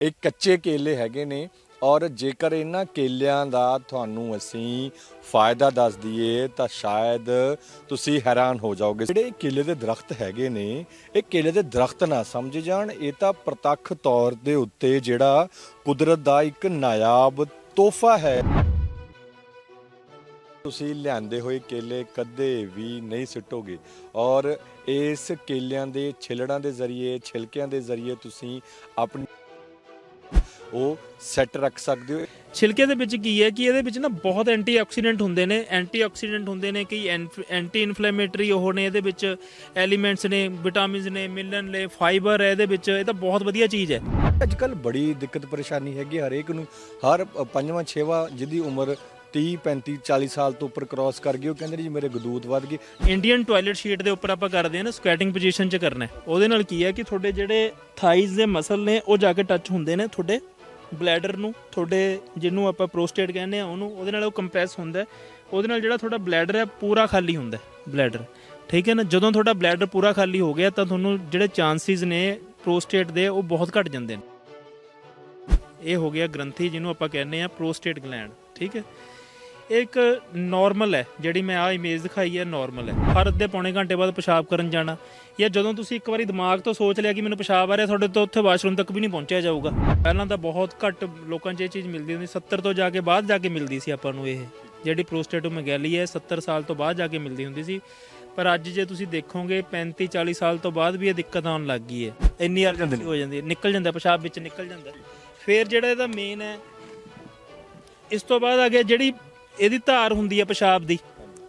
ਇਹ ਕੱਚੇ ਕੇਲੇ ਹੈਗੇ ਨੇ ਔਰ ਜੇਕਰ ਇਹਨਾਂ ਕੇਲਿਆਂ ਦਾ ਤੁਹਾਨੂੰ ਅਸੀਂ ਫਾਇਦਾ ਦੱਸ ਦਈਏ, ਤਾਂ ਸ਼ਾਇਦ ਤੁਸੀਂ ਹੈਰਾਨ ਹੋ ਜਾਓਗੇ। ਜਿਹੜੇ ਇਹ ਕੇਲੇ ਦੇ ਦਰਖਤ ਹੈਗੇ ਨੇ, ਇਹ ਕੇਲੇ ਦੇ ਦਰਖਤ ਨਾ ਸਮਝੇ ਜਾਣ। ਇਹ ਤਾਂ ਪ੍ਰਤੱਖ ਤੌਰ ਦੇ ਉੱਤੇ ਜਿਹੜਾ ਕੁਦਰਤ ਦਾ ਇੱਕ ਨਾਇਆਬ ਤੋਹਫਾ ਹੈ। ਤੁਸੀਂ ਲਿਆਂਦੇ ਹੋਏ ਕੇਲੇ ਕਦੇ ਵੀ ਨਹੀਂ ਸਿੱਟੋਗੇ। ਔਰ ਇਸ ਕੇਲਿਆਂ ਦੇ ਛਿਲੜਾਂ ਦੇ ਜ਼ਰੀਏ, ਛਿਲਕਿਆਂ ਦੇ ਜ਼ਰੀਏ ਤੁਸੀਂ ਆਪਣੀ ਉਹ ਸੈੱਟ ਰੱਖ ਸਕਦੇ ਹੋ। ਛਿਲਕੇ ਦੇ ਵਿੱਚ ਕੀ ਹੈ ਕਿ ਇਹਦੇ ਵਿੱਚ ਨਾ ਬਹੁਤ ਐਂਟੀਆਕਸੀਡੈਂਟ ਹੁੰਦੇ ਨੇ। ਐਂਟੀਆਕਸੀਡੈਂਟ ਹੁੰਦੇ ਨੇ ਕਈ ਐਂਟੀ ਇਨਫਲੇਮੇਟਰੀ ਉਹ ਨੇ ਇਹਦੇ ਵਿੱਚ ਐਲੀਮੈਂਟਸ ਨੇ ਵਿਟਾਮਿਨਸ ਨੇ ਮਿਨਰਲ ਨੇ ਫਾਈਬਰ ਹੈ ਇਹਦੇ ਵਿੱਚ। ਇਹ ਤਾਂ ਬਹੁਤ ਵਧੀਆ ਚੀਜ਼ ਹੈ। ਅੱਜ ਕੱਲ ਬੜੀ ਦਿੱਕਤ ਪਰੇਸ਼ਾਨੀ ਹੈਗੀ ਹਰੇਕ ਨੂੰ। ਹਰ ਪੰਜਵਾਂ ਛੇਵਾਂ ਜਿਹਦੀ ਉਮਰ 30 35 40 ਸਾਲ ਤੋਂ ਉੱਪਰ ਕ੍ਰਾਸ ਕਰ ਗਈ ਉਹ ਕਹਿੰਦੇ ਨੇ ਜੀ ਮੇਰੇ ਗਦੂਦ ਵੱਧ ਗਏ। ਇੰਡੀਅਨ ਟਾਇਲਟ ਸ਼ੀਟ ਦੇ ਉੱਪਰ ਆਪਾਂ ਕਰਦੇ ਹਾਂ ਨਾ ਸਕੁਐਟਿੰਗ ਪੋਜੀਸ਼ਨ 'ਚ ਕਰਨਾ। ਉਹਦੇ ਨਾਲ ਕੀ ਹੈ ਕਿ ਤੁਹਾਡੇ ਜਿਹੜੇ ਥਾਈਜ਼ ਦੇ ਮਸਲ ਨੇ ਉਹ ਜਾ ਕੇ ਟੱਚ ਹੁੰਦੇ ਨੇ ਤੁਹਾਡੇ ਬਲੈਡਰ ਨੂੰ, ਤੁਹਾਡੇ ਜਿਹਨੂੰ ਆਪਾਂ ਪ੍ਰੋਸਟੇਟ ਕਹਿੰਦੇ ਆ, ਉਹਨੂੰ, ਉਹਦੇ ਨਾਲ ਉਹ ਕੰਪਰੈਸ ਹੁੰਦਾ ਉਹਦੇ ਨਾਲ ਜਿਹੜਾ ਤੁਹਾਡਾ ਬਲੈਡਰ ਹੈ, ਪੂਰਾ ਖਾਲੀ ਹੁੰਦਾ ਬਲੈਡਰ ਠੀਕ ਹੈ ਨਾ? ਜਦੋਂ ਤੁਹਾਡਾ ਬਲੈਡਰ ਪੂਰਾ ਖਾਲੀ ਹੋ ਗਿਆ, ਤਾਂ ਤੁਹਾਨੂੰ ਜਿਹੜੇ ਚਾਂਸਿਸ ਨੇ ਪ੍ਰੋਸਟੇਟ ਦੇ, ਉਹ ਬਹੁਤ ਘਟ ਜਾਂਦੇ ਨੇ। ਇਹ ਹੋ ਗਿਆ ਗ੍ਰੰਥੀ ਜਿਹਨੂੰ ਆਪਾਂ ਕਹਿੰਦੇ ਆ ਪ੍ਰੋਸਟੇਟ ਗਲੈਂਡ ਠੀਕ ਹੈ? ਇਹ ਇੱਕ ਨਾਰਮਲ ਹੈ ਜਿਹੜੀ ਮੈਂ ਆ ਇਮੇਜ ਦਿਖਾਈ ਹੈ ਨਾਰਮਲ ਹੈ। ਹਰ ਅੱਧੇ ਪੌਣੇ ਘੰਟੇ ਬਾਅਦ ਪਿਸ਼ਾਬ ਕਰਨ ਜਾਣਾ। ਜਾਂ ਜਦੋਂ ਤੁਸੀਂ ਇੱਕ ਵਾਰੀ ਦਿਮਾਗ ਤੋਂ ਸੋਚ ਲਿਆ ਕਿ ਮੈਨੂੰ ਪਿਸ਼ਾਬ ਆ ਰਿਹਾ ਤੁਹਾਡੇ ਤੋਂ ਉੱਥੇ ਵਾਸ਼ਰੂਮ ਤੱਕ ਵੀ ਨਹੀਂ ਪਹੁੰਚਿਆ ਜਾਊਗਾ। ਪਹਿਲਾਂ ਤਾਂ ਬਹੁਤ ਘੱਟ ਲੋਕਾਂ 'ਚ ਇਹ ਚੀਜ਼ ਮਿਲਦੀ ਹੁੰਦੀ 70 ਤੋਂ ਜਾ ਕੇ ਬਾਅਦ ਜਾ ਕੇ ਮਿਲਦੀ ਸੀ ਆਪਾਂ ਨੂੰ ਇਹ। ਜਿਹੜੀ ਪ੍ਰੋਸਟੇਟੋਮੈਗੈਲੀ ਹੈ 70 ਸਾਲ ਤੋਂ ਬਾਅਦ ਜਾ ਕੇ ਮਿਲਦੀ ਹੁੰਦੀ ਸੀ। ਪਰ ਅੱਜ ਜੇ ਤੁਸੀਂ ਦੇਖੋਗੇ 35 40 ਸਾਲ ਤੋਂ ਬਾਅਦ ਵੀ ਇਹ ਦਿੱਕਤ ਆਉਣ ਲੱਗ ਗਈ ਹੈ। ਇੰਨੀ ਅਰਜੈਂਸੀ ਹੋ ਜਾਂਦੀ ਹੈ ਨਿਕਲ ਜਾਂਦਾ ਪਿਸ਼ਾਬ ਵਿੱਚ ਨਿਕਲ ਜਾਂਦਾ। ਫਿਰ ਜਿਹੜਾ ਇਹਦਾ ਮੇਨ ਹੈ ਇਸ ਤੋਂ ਬਾਅਦ ਆ ਗਿਆ ਜਿਹੜੀ ਇਹਦੀ ਧਾਰ ਹੁੰਦੀ ਹੈ ਪਿਸ਼ਾਬ ਦੀ,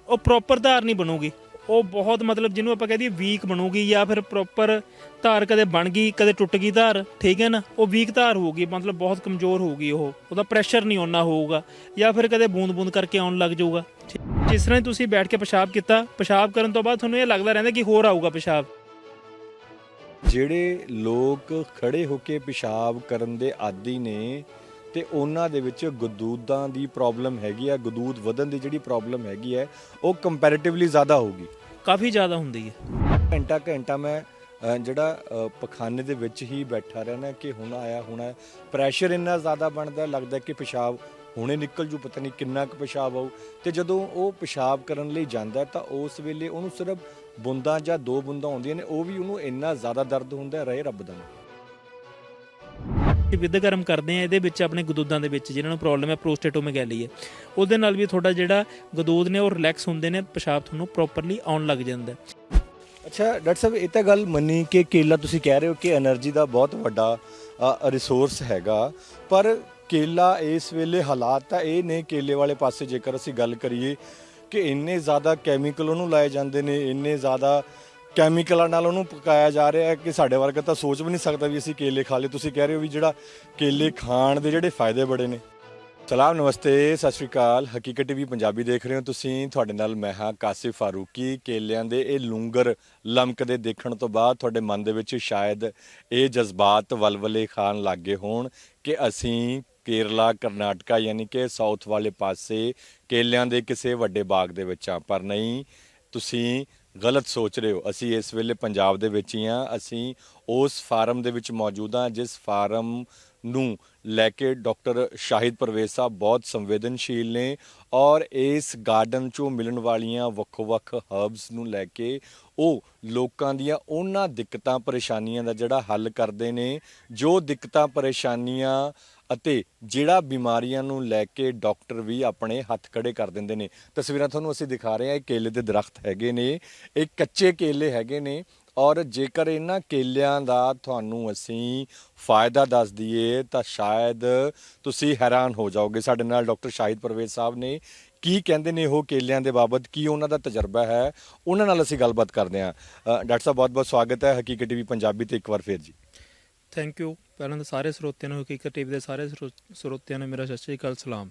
ਉਹ ਪ੍ਰੋਪਰ ਧਾਰ ਨਹੀਂ ਬਣੂਗੀ। ਉਹ ਬਹੁਤ ਮਤਲਬ ਜਿਹਨੂੰ ਆਪਾਂ ਕਹਦੇ ਵੀਕ ਬਣੂਗੀ ਜਾਂ ਫਿਰ ਪ੍ਰੋਪਰ ਧਾਰ ਕਦੇ ਬਣ ਗਈ, ਕਦੇ ਟੁੱਟ ਗਈ ਧਾਰ, ਠੀਕ ਹੈ ਨਾ? ਉਹ ਵੀਕ ਧਾਰ ਹੋਊਗੀ, ਮਤਲਬ ਬਹੁਤ ਕਮਜ਼ੋਰ ਹੋਊਗੀ ਉਹ। ਉਹਦਾ ਪ੍ਰੈਸ਼ਰ ਨਹੀਂ ਓਨਾ ਹੋਊਗਾ ਜਾਂ ਫਿਰ ਕਦੇ ਬੂੰਦ-ਬੂੰਦ ਕਰਕੇ ਆਉਣ ਲੱਗ ਜਾਊਗਾ। ਜਿਸ ਤਰ੍ਹਾਂ ਤੁਸੀਂ ਬੈਠ ਕੇ ਪਿਸ਼ਾਬ ਕੀਤਾ, ਪਿਸ਼ਾਬ ਕਰਨ ਤੋਂ ਬਾਅਦ ਤੁਹਾਨੂੰ ਇਹ ਲੱਗਦਾ ਰਹਿੰਦਾ ਕਿ ਹੋਰ ਆਊਗਾ ਪਿਸ਼ਾਬ। ਜਿਹੜੇ ਲੋਕ ਖੜੇ ਹੋ ਕੇ ਪਿਸ਼ਾਬ ਕਰਨ ਦੇ ਆਦੀ ਨੇ ਤੇ ਉਹਨਾਂ ਦੇ ਵਿੱਚ ਗਦੂਦਾਂ ਦੀ ਪ੍ਰੋਬਲਮ ਹੈਗੀ ਆ ਗਦੂਦ ਵਧਣ ਦੀ ਜਿਹੜੀ ਪ੍ਰੋਬਲਮ ਹੈਗੀ ਹੈ ਉਹ ਕੰਪੈਰੀਟਿਵਲੀ ਜ਼ਿਆਦਾ ਹੋਊਗੀ। ਕਾਫੀ ਜ਼ਿਆਦਾ ਹੁੰਦੀ ਹੈ। ਘੰਟਾ ਘੰਟਾ ਮੈਂ ਅ, ਜਿਹੜਾ ਅ, ਪਖਾਨੇ ਦੇ ਵਿੱਚ ਹੀ ਬੈਠਾ ਰਹਿਣਾ ਕਿ ਹੁਣ ਆਇਆ ਹੁਣ ਪ੍ਰੈਸ਼ਰ ਇੰਨਾ ਜ਼ਿਆਦਾ ਬਣਦਾ ਲੱਗਦਾ ਕਿ ਪਿਸ਼ਾਬ ਹੁਣੇ ਨਿਕਲ ਜੂ ਪਤਾ ਨਹੀਂ ਕਿੰਨਾ ਕੁ ਪਿਸ਼ਾਬ ਆਊ। ਤੇ ਜਦੋਂ ਉਹ ਪਿਸ਼ਾਬ ਕਰਨ ਲਈ ਜਾਂਦਾ ਤਾਂ ਉਸ ਵੇਲੇ ਉਹਨੂੰ ਸਿਰਫ ਬੁੰਦਾਂ ਜਾਂ ਦੋ ਬੁੰਦਾਂ ਆਉਂਦੀਆਂ ਨੇ ਉਹ ਵੀ ਉਹਨੂੰ ਇੰਨਾ ਜ਼ਿਆਦਾ ਦਰਦ ਹੁੰਦਾ ਰਹੇ ਰੱਬ ਦਾ ਨਾਮ। ਵਿਦ ਗਰਮ ਕਰਦੇ ਆ, ਇਹਦੇ ਵਿੱਚ ਆਪਣੇ ਗਦੂਦਾਂ ਦੇ ਵਿੱਚ, ਜਿਹਨਾਂ ਨੂੰ ਪ੍ਰੋਬਲਮ ਹੈ ਪ੍ਰੋਸਟੇਟੋਮੈਗੈਲੀ ਹੈ ਉਹਦੇ ਨਾਲ ਵੀ ਤੁਹਾਡਾ ਜਿਹੜਾ ਗਦੂਦ ਨੇ, ਉਹ ਰਿਲੈਕਸ ਹੁੰਦੇ ਨੇ, ਪਿਸ਼ਾਬ ਤੁਹਾਨੂੰ ਪ੍ਰੋਪਰਲੀ ਆਉਣ ਲੱਗ ਜਾਂਦਾ। ਅੱਛਾ, ਡਾਕਟਰ ਸਾਹਿਬ, ਇਹ ਤਾਂ ਗੱਲ ਮੰਨੀ ਕਿ ਕੇਲਾ ਤੁਸੀਂ ਕਹਿ ਰਹੇ ਹੋ ਕਿ એનર્ਜੀ ਦਾ ਬਹੁਤ ਵੱਡਾ ਰਿਸੋਰਸ ਹੈਗਾ, ਪਰ ਕੇਲਾ ਇਸ ਵੇਲੇ ਹਾਲਾਤ ਤਾਂ ਇਹ ਨੇ, ਕੇਲੇ ਵਾਲੇ ਪਾਸੇ ਜੇਕਰ ਅਸੀਂ ਗੱਲ ਕਰੀਏ ਕਿ ਇੰਨੇ ਜ਼ਿਆਦਾ ਕੈਮੀਕਲ ਉਹਨੂੰ ਲਾਏ ਜਾਂਦੇ ਨੇ, ਇੰਨੇ ਜ਼ਿਆਦਾ ਕੈਮੀਕਲਾਂ ਨਾਲ ਉਹਨੂੰ ਪਕਾਇਆ ਜਾ ਰਿਹਾ ਹੈ ਕਿ ਸਾਡੇ ਵਰਗਾ ਤਾਂ ਸੋਚ ਵੀ ਨਹੀਂ ਸਕਦਾ ਵੀ ਅਸੀਂ ਕੇਲੇ ਖਾ ਲਏ। ਤੁਸੀਂ ਕਹਿ ਰਹੇ ਹੋ ਵੀ ਜਿਹੜਾ ਕੇਲੇ ਖਾਣ ਦੇ ਜਿਹੜੇ ਫਾਇਦੇ ਬੜੇ ਨੇ। ਸਲਾਮ, ਨਮਸਤੇ, ਸਤਿ ਸ਼੍ਰੀ ਅਕਾਲ। ਹਕੀਕਤ ਟੀਵੀ ਪੰਜਾਬੀ ਦੇਖ ਰਹੇ ਹੋ ਤੁਸੀਂ। ਤੁਹਾਡੇ ਨਾਲ ਮੈਂ ਹਾਂ ਕਾਸਿਫ ਫਾਰੂਕੀ। ਕੇਲਿਆਂ ਦੇ ਇਹ ਲੂੰਗਰ ਲਮਕਦੇ ਦੇਖਣ ਤੋਂ ਬਾਅਦ ਤੁਹਾਡੇ ਮਨ ਦੇ ਵਿੱਚ ਸ਼ਾਇਦ ਇਹ ਜਜ਼ਬਾਤ ਵਲਵਲੇ ਖਾਣ ਲੱਗੇ ਹੋਣ ਕਿ ਅਸੀਂ ਕੇਰਲਾ, ਕਰਨਾਟਕਾ ਯਾਨੀ ਕਿ ਸਾਊਥ ਵਾਲੇ ਪਾਸੇ ਕੇਲਿਆਂ ਦੇ ਕਿਸੇ ਵੱਡੇ ਬਾਗ ਦੇ ਵਿੱਚ ਆ ਪਰ ਨਹੀਂ, ਤੁਸੀਂ ਗਲਤ ਸੋਚ ਰਹੇ ਹੋ? ਅਸੀਂ ਇਸ ਵੇਲੇ ਪੰਜਾਬ ਦੇ ਵਿੱਚ ਹੀ ਆ ਅਸੀਂ ਉਸ ਫਾਰਮ ਦੇ ਵਿੱਚ ਮੌਜੂਦ ਹਾਂ, ਜਿਸ ਫਾਰਮ ਨੂੰ ਲੈ ਕੇ ਡਾਕਟਰ ਸ਼ਾਹਿਦ ਪਰਵੇਜ਼ ਸਾਹਿਬ ਬਹੁਤ ਸੰਵੇਦਨਸ਼ੀਲ ਨੇ ਔਰ ਇਸ ਗਾਰਡਨ ਚੋਂ ਮਿਲਣ ਵਾਲੀਆਂ ਵੱਖੋ-ਵੱਖ ਹਰਬਸ ਨੂੰ ਲੈ ਕੇ ਉਹ ਲੋਕਾਂ ਦੀਆਂ ਉਹਨਾਂ ਦਿੱਕਤਾਂ, ਪਰੇਸ਼ਾਨੀਆਂ ਦਾ ਜਿਹੜਾ ਹੱਲ ਕਰਦੇ ਨੇ, ਜੋ ਦਿੱਕਤਾਂ, ਪਰੇਸ਼ਾਨੀਆਂ ਅਤੇ ਜਿਹੜਾ ਬਿਮਾਰੀਆਂ ਨੂੰ ਲੈ ਕੇ ਡਾਕਟਰ ਵੀ ਆਪਣੇ ਹੱਥ ਖੜੇ ਕਰ ਦਿੰਦੇ ਨੇ। ਤਸਵੀਰਾਂ ਤੁਹਾਨੂੰ ਅਸੀਂ ਦਿਖਾ ਰਹੇ ਹਾਂ। ਇਹ ਕੇਲੇ ਦੇ ਦਰਖਤ ਹੈਗੇ ਨੇ। ਇਹ ਕੱਚੇ ਕੇਲੇ ਹੈਗੇ ਨੇ। ਔਰ ਜੇਕਰ ਇਹਨਾਂ ਕੇਲਿਆਂ ਦਾ ਤੁਹਾਨੂੰ ਅਸੀਂ ਫਾਇਦਾ ਦੱਸ ਦਈਏ, ਤਾਂ ਸ਼ਾਇਦ ਤੁਸੀਂ ਹੈਰਾਨ ਹੋ ਜਾਓਗੇ। ਸਾਡੇ ਨਾਲ ਡਾਕਟਰ ਸ਼ਾਹਿਦ ਪਰਵੇਜ਼ ਸਾਹਿਬ ਨੇ ਕੀ ਕਹਿੰਦੇ ਨੇ ਉਹ ਕੇਲਿਆਂ ਦੇ ਬਾਬਤ, ਕੀ ਉਹਨਾਂ ਦਾ ਤਜਰਬਾ ਹੈ, ਉਹਨਾਂ ਨਾਲ ਅਸੀਂ ਗੱਲਬਾਤ ਕਰਦੇ ਹਾਂ। ਡਾਕਟਰ ਸਾਹਿਬ ਬਹੁਤ ਬਹੁਤ ਸਵਾਗਤ ਹੈ। ਹਕੀਕਤ ਟੀਵੀ ਪੰਜਾਬੀ ਤੇ ਇੱਕ ਵਾਰ ਫੇਰ ਜੀ। ਥੈਂਕ ਯੂ ਪਹਿਲਾਂ ਤਾਂ ਸਾਰੇ ਸਰੋਤਿਆਂ ਨੂੰ, ਹਕੀਕਤ ਟੀਵੀ ਦੇ ਸਾਰੇ ਸਰੋ- ਸਰੋਤਿਆਂ ਨੂੰ ਮੇਰਾ ਸਤਿ ਸ਼੍ਰੀ ਅਕਾਲ, ਸਲਾਮ।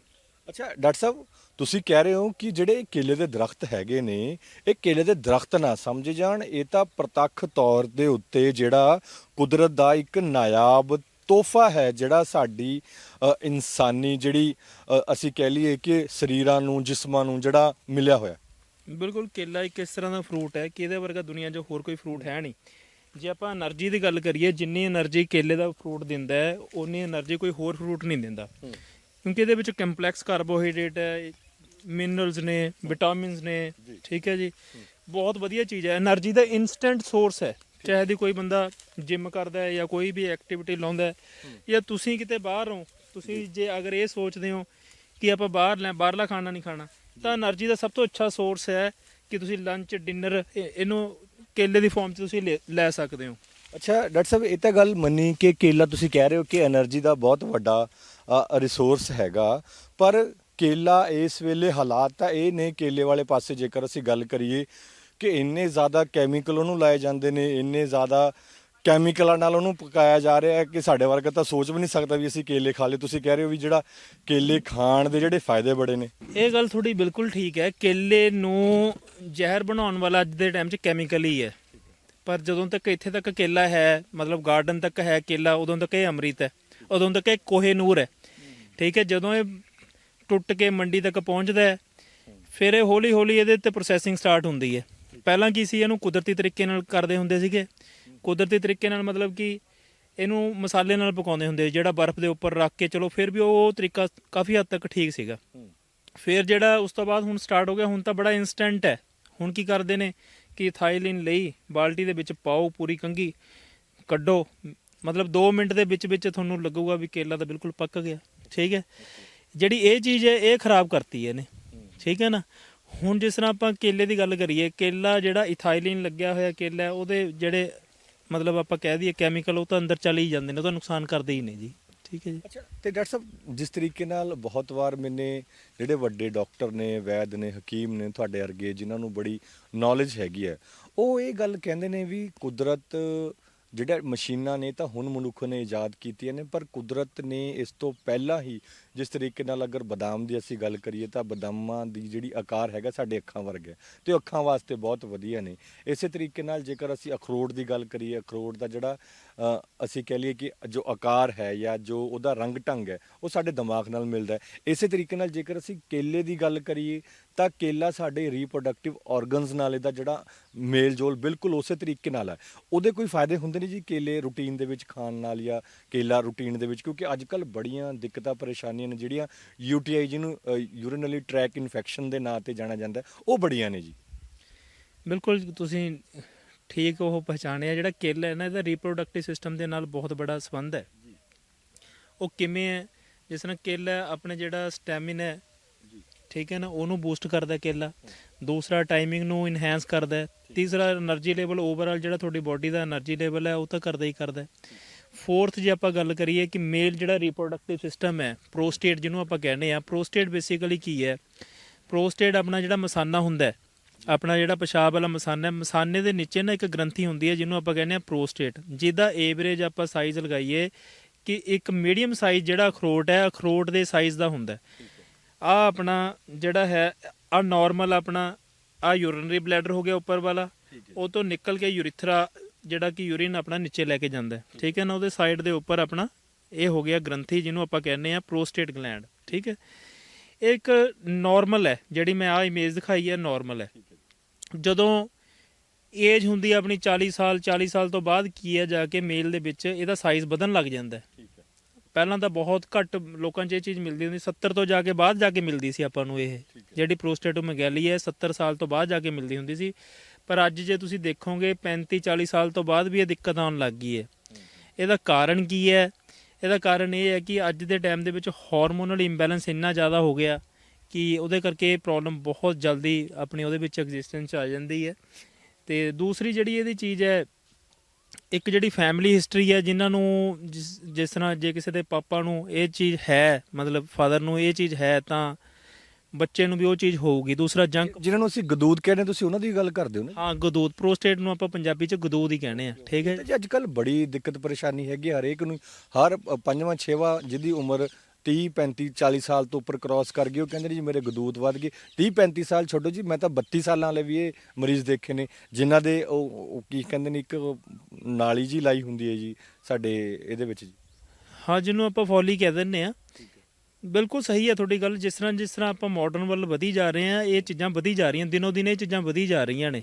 ਅੱਛਾ ਡਾਕਟਰ ਸਾਹਿਬ ਤੁਸੀਂ ਕਹਿ ਰਹੇ ਹੋ ਕਿ ਜਿਹੜੇ ਕੇਲੇ ਦੇ ਦਰਖਤ ਹੈਗੇ ਨੇ ਇਹ ਕੇਲੇ ਦੇ ਦਰਖਤ ਨਾ ਸਮਝੇ ਜਾਣ ਇਹ ਤਾਂ ਪ੍ਰਤੱਖ ਤੌਰ ਦੇ ਉੱਤੇ ਜਿਹੜਾ ਕੁਦਰਤ ਦਾ ਇੱਕ ਨਾਇਆਬ ਤੋਹਫਾ ਹੈ ਜਿਹੜਾ ਸਾਡੀ ਇਨਸਾਨੀ ਜਿਹੜੀ ਅਸੀਂ ਕਹਿ ਲਈਏ ਕਿ ਸਰੀਰਾਂ ਨੂੰ ਜਿਸਮਾਂ ਨੂੰ ਜਿਹੜਾ ਮਿਲਿਆ ਹੋਇਆ। ਬਿਲਕੁਲ ਕੇਲਾ ਇੱਕ ਇਸ ਤਰ੍ਹਾਂ ਦਾ ਫਰੂਟ ਹੈ ਕਿ ਇਹਦੇ ਵਰਗਾ ਦੁਨੀਆ 'ਚ ਹੋਰ ਕੋਈ ਫਰੂਟ ਹੈ ਨਹੀਂ। ਜੇ ਆਪਾਂ એનર્ਜੀ ਦੀ ਗੱਲ ਕਰੀਏ ਜਿੰਨੀ એનર્ਜੀ ਕੇਲੇ ਦਾ ਫਰੂਟ ਦਿੰਦਾ ਹੈ ਉਨੀ એનર્ਜੀ ਕੋਈ ਹੋਰ ਫਰੂਟ ਨਹੀਂ ਦਿੰਦਾ। ਕਿਉਂਕਿ ਇਹਦੇ ਵਿੱਚ ਕੰਪਲੈਕਸ ਕਾਰਬੋਹਾਈਡਰੇਟ ਹੈ ਮਿਨਰਲਸ ਨੇ ਵਿਟਾਮਿਨਸ ਨੇ ਠੀਕ ਹੈ ਜੀ। ਬਹੁਤ ਵਧੀਆ ਚੀਜ਼ ਹੈ। એનર્ਜੀ ਦਾ ਇਨਸਟੈਂਟ ਸੋਰਸ ਹੈ। ਚਾਹੇ ਦੀ ਕੋਈ ਬੰਦਾ ਜਿਮ ਕਰਦਾ ਹੈ ਜਾਂ ਕੋਈ ਵੀ ਐਕਟੀਵਿਟੀ ਲਾਉਂਦਾ ਹੈ ਜਾਂ ਤੁਸੀਂ ਕਿਤੇ ਬਾਹਰ ਹੋ ਤੁਸੀਂ ਜੇ। ਅਗਰ ਇਹ ਸੋਚਦੇ ਹੋ ਕਿ ਆਪਾਂ ਬਾਹਰ ਲੈ ਬਾਹਰਲਾ ਖਾਣਾ ਨਹੀਂ ਖਾਣਾ ਤਾਂ એનર્ਜੀ ਦਾ ਸਭ ਤੋਂ ਅੱਛਾ ਸੋਰਸ ਹੈ ਕਿ ਤੁਸੀਂ ਲੰਚ ਡਿਨਰ ਇਹਨੂੰ ਕੇਲੇ ਦੀ ਫਾਰਮ 'ਚ ਤੁਸੀਂ ਲੈ ਸਕਦੇ ਹੋ। ਅੱਛਾ ਡਾਕਟਰ ਸਾਹਿਬ ਇਹ ਤਾਂ ਗੱਲ ਮੰਨੀ ਕਿ ਕੇਲਾ ਤੁਸੀਂ ਕਹਿ ਰਹੇ ਹੋ ਕਿ એનર્ਜੀ ਦਾ ਬਹੁਤ ਵੱਡਾ ਰਿਸੋਰਸ ਹੈਗਾ। ਪਰ ਕੇਲਾ ਇਸ ਵੇਲੇ ਹਾਲਾਤ ਤਾਂ ਇਹ ਨੇ ਕੇਲੇ ਵਾਲੇ ਪਾਸੇ ਜੇਕਰ ਅਸੀਂ ਗੱਲ ਕਰੀਏ ਕਿ ਇੰਨੇ ਜ਼ਿਆਦਾ ਕੈਮੀਕਲ ਉਹਨੂੰ ਲਾਏ ਜਾਂਦੇ ਨੇ, ਇੰਨੇ ਜ਼ਿਆਦਾ ਕੈਮੀਕਲਾਂ ਨਾਲ ਉਹਨੂੰ ਪਕਾਇਆ ਜਾ ਰਿਹਾ ਹੈ ਕਿ ਸਾਡੇ ਵਰਗਾ ਤਾਂ ਸੋਚ ਵੀ ਨਹੀਂ ਸਕਦਾ ਵੀ ਅਸੀਂ ਕੇਲੇ ਖਾ ਲਏ। ਤੁਸੀਂ ਕਹਿ ਰਹੇ ਹੋ ਵੀ ਜਿਹੜਾ ਕੇਲੇ ਖਾਣ ਦੇ ਜਿਹੜੇ ਫਾਇਦੇ ਬੜੇ ਨੇ। ਇਹ ਗੱਲ ਤੁਹਾਡੀ ਬਿਲਕੁਲ ਠੀਕ ਹੈ। ਕੇਲੇ ਨੂੰ ਜ਼ਹਿਰ ਬਣਾਉਣ ਵਾਲਾ ਅੱਜ ਦੇ ਟਾਈਮ 'ਚ ਕੈਮੀਕਲ ਹੀ ਹੈ। ਪਰ ਜਦੋਂ ਤੱਕ ਇੱਥੇ ਤੱਕ ਕੇਲਾ ਹੈ, ਮਤਲਬ ਗਾਰਡਨ ਤੱਕ ਹੈ ਕੇਲਾ, ਉਦੋਂ ਤੱਕ ਇਹ ਅੰਮ੍ਰਿਤ ਹੈ। ਉਦੋਂ ਤੱਕ ਇਹ ਕੋਹੇ ਨੂਰ ਹੈ। ਠੀਕ ਹੈ ਜਦੋਂ ਇਹ ਟੁੱਟ ਕੇ ਮੰਡੀ ਤੱਕ ਪਹੁੰਚਦਾ ਹੈ ਫਿਰ ਇਹ ਹੌਲੀ ਹੌਲੀ ਇਹਦੇ ਤੇ ਪ੍ਰੋਸੈਸਿੰਗ ਸਟਾਰਟ ਹੁੰਦੀ ਹੈ। ਪਹਿਲਾਂ ਕੀ ਸੀ ਇਹਨੂੰ ਕੁਦਰਤੀ ਤਰੀਕੇ ਨਾਲ ਕਰਦੇ ਹੁੰਦੇ ਸੀਗੇ। ਕੁਦਰਤੀ ਤਰੀਕੇ ਨਾਲ ਮਤਲਬ ਕਿ ਇਹਨੂੰ ਮਸਾਲੇ ਨਾਲ ਪਕਾਉਂਦੇ ਹੁੰਦੇ ਜਿਹੜਾ ਬਰਫ਼ ਦੇ ਉੱਪਰ ਰੱਖ ਕੇ ਚਲੋ ਫਿਰ ਵੀ ਉਹ ਤਰੀਕਾ ਕਾਫੀ ਹੱਦ ਤੱਕ ਠੀਕ ਸੀਗਾ। ਫਿਰ ਜਿਹੜਾ ਉਸ ਤੋਂ ਬਾਅਦ ਹੁਣ ਸਟਾਰਟ ਹੋ ਗਿਆ ਹੁਣ ਤਾਂ ਬੜਾ ਇਨਸਟੈਂਟ ਹੈ। ਹੁਣ ਕੀ ਕਰਦੇ ਨੇ ਕਿ ਥਾਈਲਿਨ ਲਈ ਬਾਲਟੀ ਦੇ ਵਿੱਚ ਪਾਓ ਪੂਰੀ ਕੰਗੀ ਕੱਢੋ। ਮਤਲਬ 2 ਮਿੰਟ ਦੇ ਵਿੱਚ ਵਿੱਚ ਤੁਹਾਨੂੰ ਲੱਗੂਗਾ ਵੀ ਕੇਲਾ ਤਾਂ ਬਿਲਕੁਲ ਪੱਕ ਗਿਆ। ਠੀਕ ਹੈ? ਜਿਹੜੀ ਇਹ ਚੀਜ਼ ਹੈ, ਇਹ ਖਰਾਬ ਕਰਤੀ ਇਹਨੇ। ਠੀਕ ਹੈ ਨਾ? ਹੁਣ ਜਿਸ ਤਰ੍ਹਾਂ ਆਪਾਂ ਕੇਲੇ ਦੀ ਗੱਲ ਕਰੀਏ, ਕੇਲਾ ਜਿਹੜਾ ਇਥਾਈਲਿਨ ਲੱਗਿਆ ਹੋਇਆ ਕੇਲਾ ਉਹਦੇ ਜਿਹੜੇ ਮਤਲਬ ਆਪਾਂ ਕਹਿ ਦਈਏ ਕੈਮੀਕਲ ਉਹ ਤਾਂ ਅੰਦਰ ਚਲੇ ਹੀ ਜਾਂਦੇ ਨੇ, ਉਹ ਤਾਂ ਨੁਕਸਾਨ ਕਰਦੇ ਹੀ ਨੇ ਜੀ। ਠੀਕ ਹੈ ਜੀ? ਅੱਛਾ, ਤੇ ਡਾਕਟਰ ਸਾਹਿਬ, ਜਿਸ ਤਰੀਕੇ ਨਾਲ ਬਹੁਤ ਵਾਰ ਮੈਨੇ ਜਿਹੜੇ ਵੱਡੇ ਡਾਕਟਰ ਨੇ, ਵੈਦ ਨੇ, ਹਕੀਮ ਨੇ ਤੁਹਾਡੇ ਵਰਗੇ, ਜਿਨ੍ਹਾਂ ਨੂੰ ਬੜੀ ਨੌਲੇਜ ਹੈਗੀ ਹੈ, ਉਹ ਇਹ ਗੱਲ ਕਹਿੰਦੇ ਨੇ ਵੀ ਕੁਦਰਤ ਜਿਹੜਾ ਮਸ਼ੀਨਾਂ ਨੇ ਤਾਂ ਹੁਣ ਮਨੁੱਖ ਨੇ ਇਜਾਦ ਕੀਤੀਆਂ ਨੇ, ਪਰ ਕੁਦਰਤ ਨੇ ਇਸ ਤੋਂ ਪਹਿਲਾਂ ਹੀ ਜਿਸ ਤਰੀਕੇ ਨਾਲ ਅਗਰ ਬਦਾਮ ਦੀ ਅਸੀਂ ਗੱਲ ਕਰੀਏ ਤਾਂ ਬਦਾਮਾਂ ਦੀ ਜਿਹੜੀ ਆਕਾਰ ਹੈਗਾ ਸਾਡੇ ਅੱਖਾਂ ਵਰਗਾ ਹੈ ਤੇ ਉਹ ਅੱਖਾਂ ਵਾਸਤੇ ਬਹੁਤ ਵਧੀਆ ਨੇ। ਇਸੇ ਤਰੀਕੇ ਨਾਲ ਜੇਕਰ ਅਸੀਂ ਅਖਰੋਟ ਦੀ ਗੱਲ ਕਰੀਏ, ਅਖਰੋਟ ਦਾ ਜਿਹੜਾ ਅਸੀਂ ਕਹਿ ਲਈਏ ਕਿ ਜੋ ਆਕਾਰ ਹੈ ਜਾਂ ਜੋ ਉਹਦਾ ਰੰਗ ਢੰਗ ਹੈ, ਉਹ ਸਾਡੇ ਦਿਮਾਗ ਨਾਲ ਮਿਲਦਾ ਹੈ। ਇਸੇ ਤਰੀਕੇ ਨਾਲ ਜੇਕਰ ਅਸੀਂ ਕੇਲੇ ਦੀ ਗੱਲ ਕਰੀਏ ਤਾਂ ਕੇਲਾ ਸਾਡੇ ਰੀਪਰੋਡਕਟਿਵ ਆਰਗਨਸ ਨਾਲ ਇਹਦਾ ਜਿਹੜਾ ਮੇਲ ਜੋਲ ਬਿਲਕੁਲ ਉਸੇ ਤਰੀਕੇ ਨਾਲ ਹੈ। ਉਹਦੇ ਕੋਈ ਫਾਇਦੇ ਹੁੰਦੇ ਨੇ ਜੀ ਕੇਲੇ ਰੂਟੀਨ ਦੇ ਵਿੱਚ ਖਾਣ ਨਾਲ ਜਾਂ ਕੇਲਾ ਰੂਟੀਨ ਦੇ ਵਿੱਚ? ਕਿਉਂਕਿ ਅੱਜ ਕੱਲ ਬੜੀਆਂ ਦਿੱਕਤਾਂ ਪਰੇਸ਼ਾਨੀਆਂ ਨੇ ਜਿਹੜੀਆਂ ਯੂਟੀਆਈ ਜਿਹਨੂੰ ਯੂਰੀਨਰੀ ਟਰੈਕ ਇਨਫੈਕਸ਼ਨ ਦੇ ਨਾਂ ਤੇ ਜਾਣਿਆ ਜਾਂਦਾ ਉਹ ਬੜੀਆਂ ਨੇ ਜੀ। ਬਿਲਕੁਲ ਤੁਸੀਂ ਠੀਕ ਉਹ ਪਛਾਣਿਆ ਜਿਹੜਾ ਕੇਲਾ ਹੈ ਨਾ ਇਹਦਾ ਰੀਪਰੋਡਕਟਿਵ ਸਿਸਟਮ ਦੇ ਨਾਲ ਬਹੁਤ ਬੜਾ ਸੰਬੰਧ ਹੈ। ਉਹ ਕਿਵੇਂ ਹੈ? ਜਿਸ ਤਰ੍ਹਾਂ ਕੇਲਾ ਆਪਣੇ ਜਿਹੜਾ ਸਟੈਮਿਨਾ ਹੈ ਠੀਕ ਹੈ ਨਾ, ਉਹਨੂੰ ਬੂਸਟ ਕਰਦਾ ਕੇਲਾ। ਦੂਸਰਾ ਟਾਈਮਿੰਗ ਨੂੰ ਇਨਹੈਂਸ ਕਰਦਾ ਤੀਸਰਾ એનર્ਜੀ ਲੈਵਲ ਓਵਰਆਲ ਜਿਹੜਾ ਤੁਹਾਡੀ ਬੋਡੀ ਦਾ એનર્ਜੀ ਲੈਵਲ ਹੈ, ਉਹ ਤਾਂ ਕਰਦਾ ਹੀ ਕਰਦਾ ਫੋਰਥ ਜੇ ਆਪਾਂ ਗੱਲ ਕਰੀਏ ਕਿ ਮੇਲ ਜਿਹੜਾ ਰੀਪਰੋਡਕਟਿਵ ਸਿਸਟਮ ਹੈ ਪ੍ਰੋਸਟੇਟ ਜਿਹਨੂੰ ਆਪਾਂ ਕਹਿੰਦੇ ਆ ਪ੍ਰੋਸਟੇਟ ਬੇਸਿਕਲੀ ਕੀ ਹੈ? ਪ੍ਰੋਸਟੇਟ ਆਪਣਾ ਜਿਹੜਾ ਮਸਾਨਾ ਹੁੰਦਾ ਹੈ, ਆਪਣਾ ਜਿਹੜਾ ਪਿਸ਼ਾਬ ਵਾਲਾ ਮਸਾਨਾ ਹੈ, ਮਸਾਨੇ ਦੇ ਨੀਚੇ ਨਾ ਇੱਕ ਗ੍ਰੰਥੀ ਹੁੰਦੀ ਹੈ, ਜਿਹਨੂੰ ਆਪਾਂ ਕਹਿੰਦੇ ਆ ਪ੍ਰੋਸਟੇਟ ਜਿਹਦਾ ਐਵਰੇਜ ਆਪਾਂ ਸਾਈਜ਼ ਲਗਾਈਏ ਕਿ ਇੱਕ ਮੀਡੀਅਮ ਸਾਈਜ਼ ਜਿਹੜਾ ਅਖਰੋਟ ਹੈ, ਅਖਰੋਟ ਦੇ ਸਾਈਜ਼ ਦਾ ਹੁੰਦਾ ਹੈ। ਆ ਆਪਣਾ ਜਿਹੜਾ ਹੈ ਆ ਨਾਰਮਲ ਆਪਣਾ ਆ ਯੂਰਿਨਰੀ ਬਲੈਡਰ ਹੋ ਗਿਆ ਉੱਪਰ ਵਾਲਾ ਉਹ ਤੋਂ ਨਿਕਲ ਕੇ ਯੂਰੀਥਰਾ ਜਿਹੜਾ ਕਿ ਯੂਰਿਨ ਆਪਣਾ ਨੀਚੇ ਲੈ ਕੇ ਜਾਂਦਾ ਹੈ। ਠੀਕ ਹੈ ਨਾ ਉਹਦੇ ਸਾਈਡ ਦੇ ਉੱਪਰ ਆਪਣਾ ਇਹ ਹੋ ਗਿਆ ਗ੍ਰੰਥੀ ਜਿਹਨੂੰ ਆਪਾਂ ਕਹਿੰਦੇ ਆ ਪ੍ਰੋਸਟੇਟ ਗਲੈਂਡ ਠੀਕ ਹੈ? ਇਹ ਇੱਕ ਨਾਰਮਲ ਹੈ ਜਿਹੜੀ ਮੈਂ ਆ ਇਮੇਜ ਦਿਖਾਈ ਹੈ ਨਾਰਮਲ ਹੈ। ਜਦੋਂ ਏਜ ਹੁੰਦੀ ਆਪਣੀ 40 ਸਾਲ 40 ਸਾਲ ਤੋਂ ਬਾਅਦ ਕੀ ਹੈ ਜਾ ਕੇ ਮੇਲ ਦੇ ਵਿੱਚ ਇਹਦਾ ਸਾਈਜ਼ ਵਧਣ ਲੱਗ ਜਾਂਦਾ ਹੈ। ਪਹਿਲਾਂ ਤਾਂ ਬਹੁਤ ਘੱਟ ਲੋਕਾਂ 'ਚ ਇਹ ਚੀਜ਼ ਮਿਲਦੀ ਹੁੰਦੀ 70 ਤੋਂ ਜਾ ਕੇ ਬਾਅਦ ਜਾ ਕੇ ਮਿਲਦੀ ਸੀ ਆਪਾਂ ਨੂੰ ਇਹ ਜਿਹੜੀ ਪ੍ਰੋਸਟੇਟੋਮੈਗੈਲੀ ਹੈ 70 ਸਾਲ ਤੋਂ ਬਾਅਦ ਜਾ ਕੇ ਮਿਲਦੀ ਹੁੰਦੀ ਸੀ। ਪਰ ਅੱਜ ਜੇ ਤੁਸੀਂ ਦੇਖੋਗੇ 35 40 ਸਾਲ ਤੋਂ ਬਾਅਦ ਵੀ ਇਹ ਦਿੱਕਤ ਆਉਣ ਲੱਗ ਗਈ ਹੈ। ਇਹਦਾ ਕਾਰਨ ਕੀ ਹੈ? ਇਹਦਾ ਕਾਰਨ ਇਹ ਹੈ ਕਿ ਅੱਜ ਦੇ ਟਾਈਮ ਦੇ ਵਿੱਚ ਹਾਰਮੋਨਲ ਇੰਬੈਲੈਂਸ ਇੰਨਾ ਜ਼ਿਆਦਾ ਹੋ ਗਿਆ ਕਿ ਉਹਦੇ ਕਰਕੇ ਇਹ ਪ੍ਰੋਬਲਮ ਬਹੁਤ ਜਲਦੀ ਆਪਣੀ ਉਹਦੇ ਵਿੱਚ ਐਗਜ਼ਿਸਟੈਂਸ ਆ ਜਾਂਦੀ ਹੈ। ਤੇ ਦੂਸਰੀ ਜਿਹੜੀ ਇਹਦੀ ਚੀਜ਼ ਹੈ ਇੱਕ ਜਿਹੜੀ ਫੈਮਿਲੀ ਹਿਸਟਰੀ ਹੈ ਜਿਨ੍ਹਾਂ ਨੂੰ ਜਿਸ ਜਿਸ ਤਰ੍ਹਾਂ ਜੇ ਕਿਸੇ ਦੇ ਪਾਪਾ ਨੂੰ ਇਹ ਚੀਜ਼ ਹੈ ਮਤਲਬ ਫਾਦਰ ਨੂੰ ਇਹ ਚੀਜ਼ ਹੈ ਤਾਂ ਬੱਚੇ ਨੂੰ ਵੀ ਉਹ ਚੀਜ਼ ਹੋਊਗੀ। ਦੂਸਰਾ ਜੰਕ ਜਿਨ੍ਹਾਂ ਨੂੰ ਅਸੀਂ ਗਦੂਦ ਕਹਿੰਦੇ ਤੁਸੀਂ ਉਹਨਾਂ ਦੀ ਗੱਲ ਕਰਦੇ ਹੋ ਨਾ? ਹਾਂ ਗਦੂਦ। ਪ੍ਰੋਸਟੇਟ ਨੂੰ ਆਪਾਂ ਪੰਜਾਬੀ ਚ ਗਦੂਦ ਹੀ ਕਹਿੰਦੇ ਆ ਠੀਕ ਹੈ ਜੀ? ਅੱਜ ਕੱਲ ਬੜੀ ਦਿੱਕਤ ਪਰੇਸ਼ਾਨੀ ਹੈਗੀ ਹਰੇਕ ਨੂੰ ਹਰ ਪੰਜਵਾਂ ਛੇਵਾਂ ਜਿਹਦੀ ਉਮਰ 30 35 40 ਸਾਲ ਤੋਂ ਉੱਪਰ ਕ੍ਰਾਸ ਕਰ ਗਈ। ਉਹ ਕਹਿੰਦੇ ਨੇ ਜੀ ਮੇਰੇ ਗਦੂਤ ਵੱਧ ਗਏ। 30 35 ਸਾਲ ਛੱਡੋ ਜੀ ਮੈਂ ਤਾਂ 32 ਸਾਲਾਂ ਵਾਲੇ ਵੀ ਇਹ ਮਰੀਜ਼ ਦੇਖੇ ਨੇ ਜਿਨ੍ਹਾਂ ਦੇ ਉਹ ਉਹ ਕੀ ਕਹਿੰਦੇ ਨੇ ਇੱਕ ਨਾਲੀ ਜੀ ਲਾਈ ਹੁੰਦੀ ਹੈ ਜੀ ਸਾਡੇ ਇਹਦੇ ਵਿੱਚ ਜੀ। ਹਾਂ ਜਿਹਨੂੰ ਆਪਾਂ ਫੋਲੀ ਕਹਿ ਦਿੰਦੇ ਆ ਬਿਲਕੁਲ ਸਹੀ ਹੈ ਤੁਹਾਡੀ ਗੱਲ। ਜਿਸ ਤਰ੍ਹਾਂ ਜਿਸ ਤਰ੍ਹਾਂ ਆਪਾਂ ਮਾਡਰਨ ਵੱਲ ਵਧੀ ਜਾ ਰਹੇ ਆ ਇਹ ਚੀਜ਼ਾਂ ਵਧੀ ਜਾ ਰਹੀਆਂ ਦਿਨੋ ਦਿਨ ਇਹ ਚੀਜ਼ਾਂ ਵਧੀ ਜਾ ਰਹੀਆਂ ਨੇ।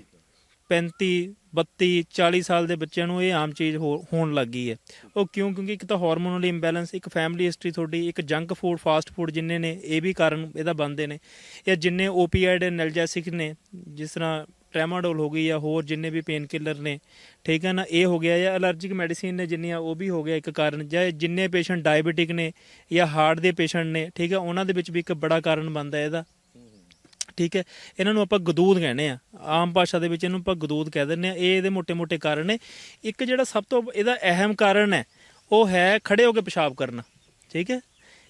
35 32 40 ਸਾਲ ਦੇ ਬੱਚਿਆਂ ਨੂੰ ਇਹ ਆਮ ਚੀਜ਼ ਹੋ- ਹੋਣ ਲੱਗ ਗਈ ਹੈ। ਉਹ ਕਿਉਂ? ਕਿਉਂਕਿ ਇੱਕ ਤਾਂ ਹਾਰਮੋਨਲ ਇੰਬੈਲੈਂਸ ਇੱਕ ਫੈਮਿਲੀ ਹਿਸਟਰੀ ਤੁਹਾਡੀ, ਇੱਕ ਜੰਕ ਫੂਡ ਫਾਸਟ ਫੂਡ ਜਿੰਨੇ ਨੇ, ਇਹ ਵੀ ਕਾਰਨ ਇਹਦਾ ਬਣਦੇ ਨੇ। ਜਾਂ ਜਿੰਨੇ ਓਪੀਆਈਡ ਐਨਰਜੈਸਿਕ ਨੇ, ਜਿਸ ਤਰ੍ਹਾਂ ਟ੍ਰੈਮਾਡੋਲ ਹੋ ਗਈ ਜਾਂ ਹੋਰ ਜਿੰਨੇ ਵੀ ਪੇਨ ਕਿਲਰ ਨੇ, ਠੀਕ ਹੈ ਨਾ? ਇਹ ਹੋ ਗਿਆ ਜਾਂ ਅਲਰਜੀਕ ਮੈਡੀਸਿਨ ਨੇ ਜਿੰਨੀਆਂ, ਉਹ ਵੀ ਹੋ ਗਿਆ ਇੱਕ ਕਾਰਨ। ਜਾਂ ਜਿੰਨੇ ਪੇਸ਼ੈਂਟ ਡਾਇਬੀਟਿਕ ਨੇ ਜਾਂ ਹਾਰਟ ਦੇ ਪੇਸ਼ੈਂਟ ਨੇ, ਠੀਕ ਹੈ? ਉਹਨਾਂ ਦੇ ਵਿੱਚ ਵੀ ਇੱਕ ਬੜਾ ਕਾਰਨ ਬਣਦਾ ਇਹਦਾ। ਠੀਕ ਹੈ ਇਹਨਾਂ ਨੂੰ ਆਪਾਂ ਗਦੂਦ ਕਹਿੰਦੇ ਆ। ਆਮ ਭਾਸ਼ਾ ਦੇ ਵਿੱਚ ਇਹਨੂੰ ਆਪਾਂ ਗਦੂਦ ਕਹਿ ਦਿੰਦੇ ਆ। ਇਹ ਇਹਦੇ ਮੋٹے-ਮੋٹے ਕਾਰਨ ਨੇ। ਇੱਕ ਜਿਹੜਾ ਸਭ ਤੋਂ ਇਹਦਾ ਅਹਿਮ ਕਾਰਨ ਹੈ ਉਹ ਹੈ ਖੜੇ ਹੋ ਕੇ ਪਿਸ਼ਾਬ ਕਰਨਾ। ਠੀਕ ਹੈ?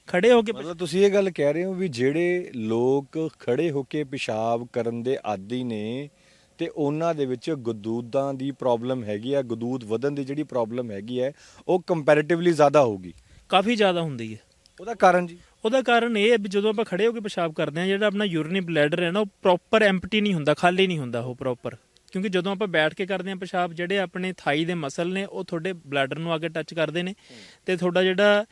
ਖੜੇ ਹੋ ਕੇ ਮਤਲਬ ਤੁਸੀਂ ਇਹ ਗੱਲ ਕਹਿ ਰਹੇ ਹੋ ਵੀ ਜਿਹੜੇ ਲੋਕ ਖੜੇ ਹੋ ਕੇ ਪਿਸ਼ਾਬ ਕਰਨ ਦੇ ਆਦੀ ਨੇ ਤੇ ਉਹਨਾਂ ਦੇ ਵਿੱਚ ਗਦੂਦਾਂ ਦੀ ਪ੍ਰੋਬਲਮ ਹੈਗੀ ਆ ਗਦੂਦ ਵਧਣ ਦੀ ਜਿਹੜੀ ਪ੍ਰੋਬਲਮ ਹੈਗੀ ਹੈ ਉਹ ਕੰਪੈਰੀਟਿਵਲੀ ਜ਼ਿਆਦਾ ਹੋਊਗੀ। ਕਾਫੀ ਜ਼ਿਆਦਾ ਹੁੰਦੀ ਹੈ। ਉਹਦਾ ਕਾਰਨ ਜੀ। ਉਹਦਾ ਕਾਰਨ ਇਹ ਹੈ ਵੀ ਜਦੋਂ ਆਪਾਂ ਖੜੇ ਹੋ ਕੇ ਪਿਸ਼ਾਬ ਕਰਦੇ ਹਾਂ, ਜਿਹੜਾ ਆਪਣਾ ਯੂਰਿਨੀ ਬਲੈਡਰ ਹੈ ਨਾ, ਉਹ ਪ੍ਰੋਪਰ ਐਮਪਟੀ ਨਹੀਂ ਹੁੰਦਾ, ਖਾਲੀ ਨਹੀਂ ਹੁੰਦਾ ਉਹ ਪ੍ਰੋਪਰ ਕਿਉਂਕਿ ਜਦੋਂ ਆਪਾਂ ਬੈਠ ਕੇ ਕਰਦੇ ਹਾਂ ਪਿਸ਼ਾਬ, ਜਿਹੜੇ ਆਪਣੇ ਥਾਈ ਦੇ ਮਸਲ ਨੇ, ਉਹ ਤੁਹਾਡੇ ਬਲੈਡਰ ਨੂੰ ਆ ਕੇ ਟੱਚ ਕਰਦੇ ਨੇ। ਤੇ ਤੁਹਾਡਾ ਜਿਹੜਾ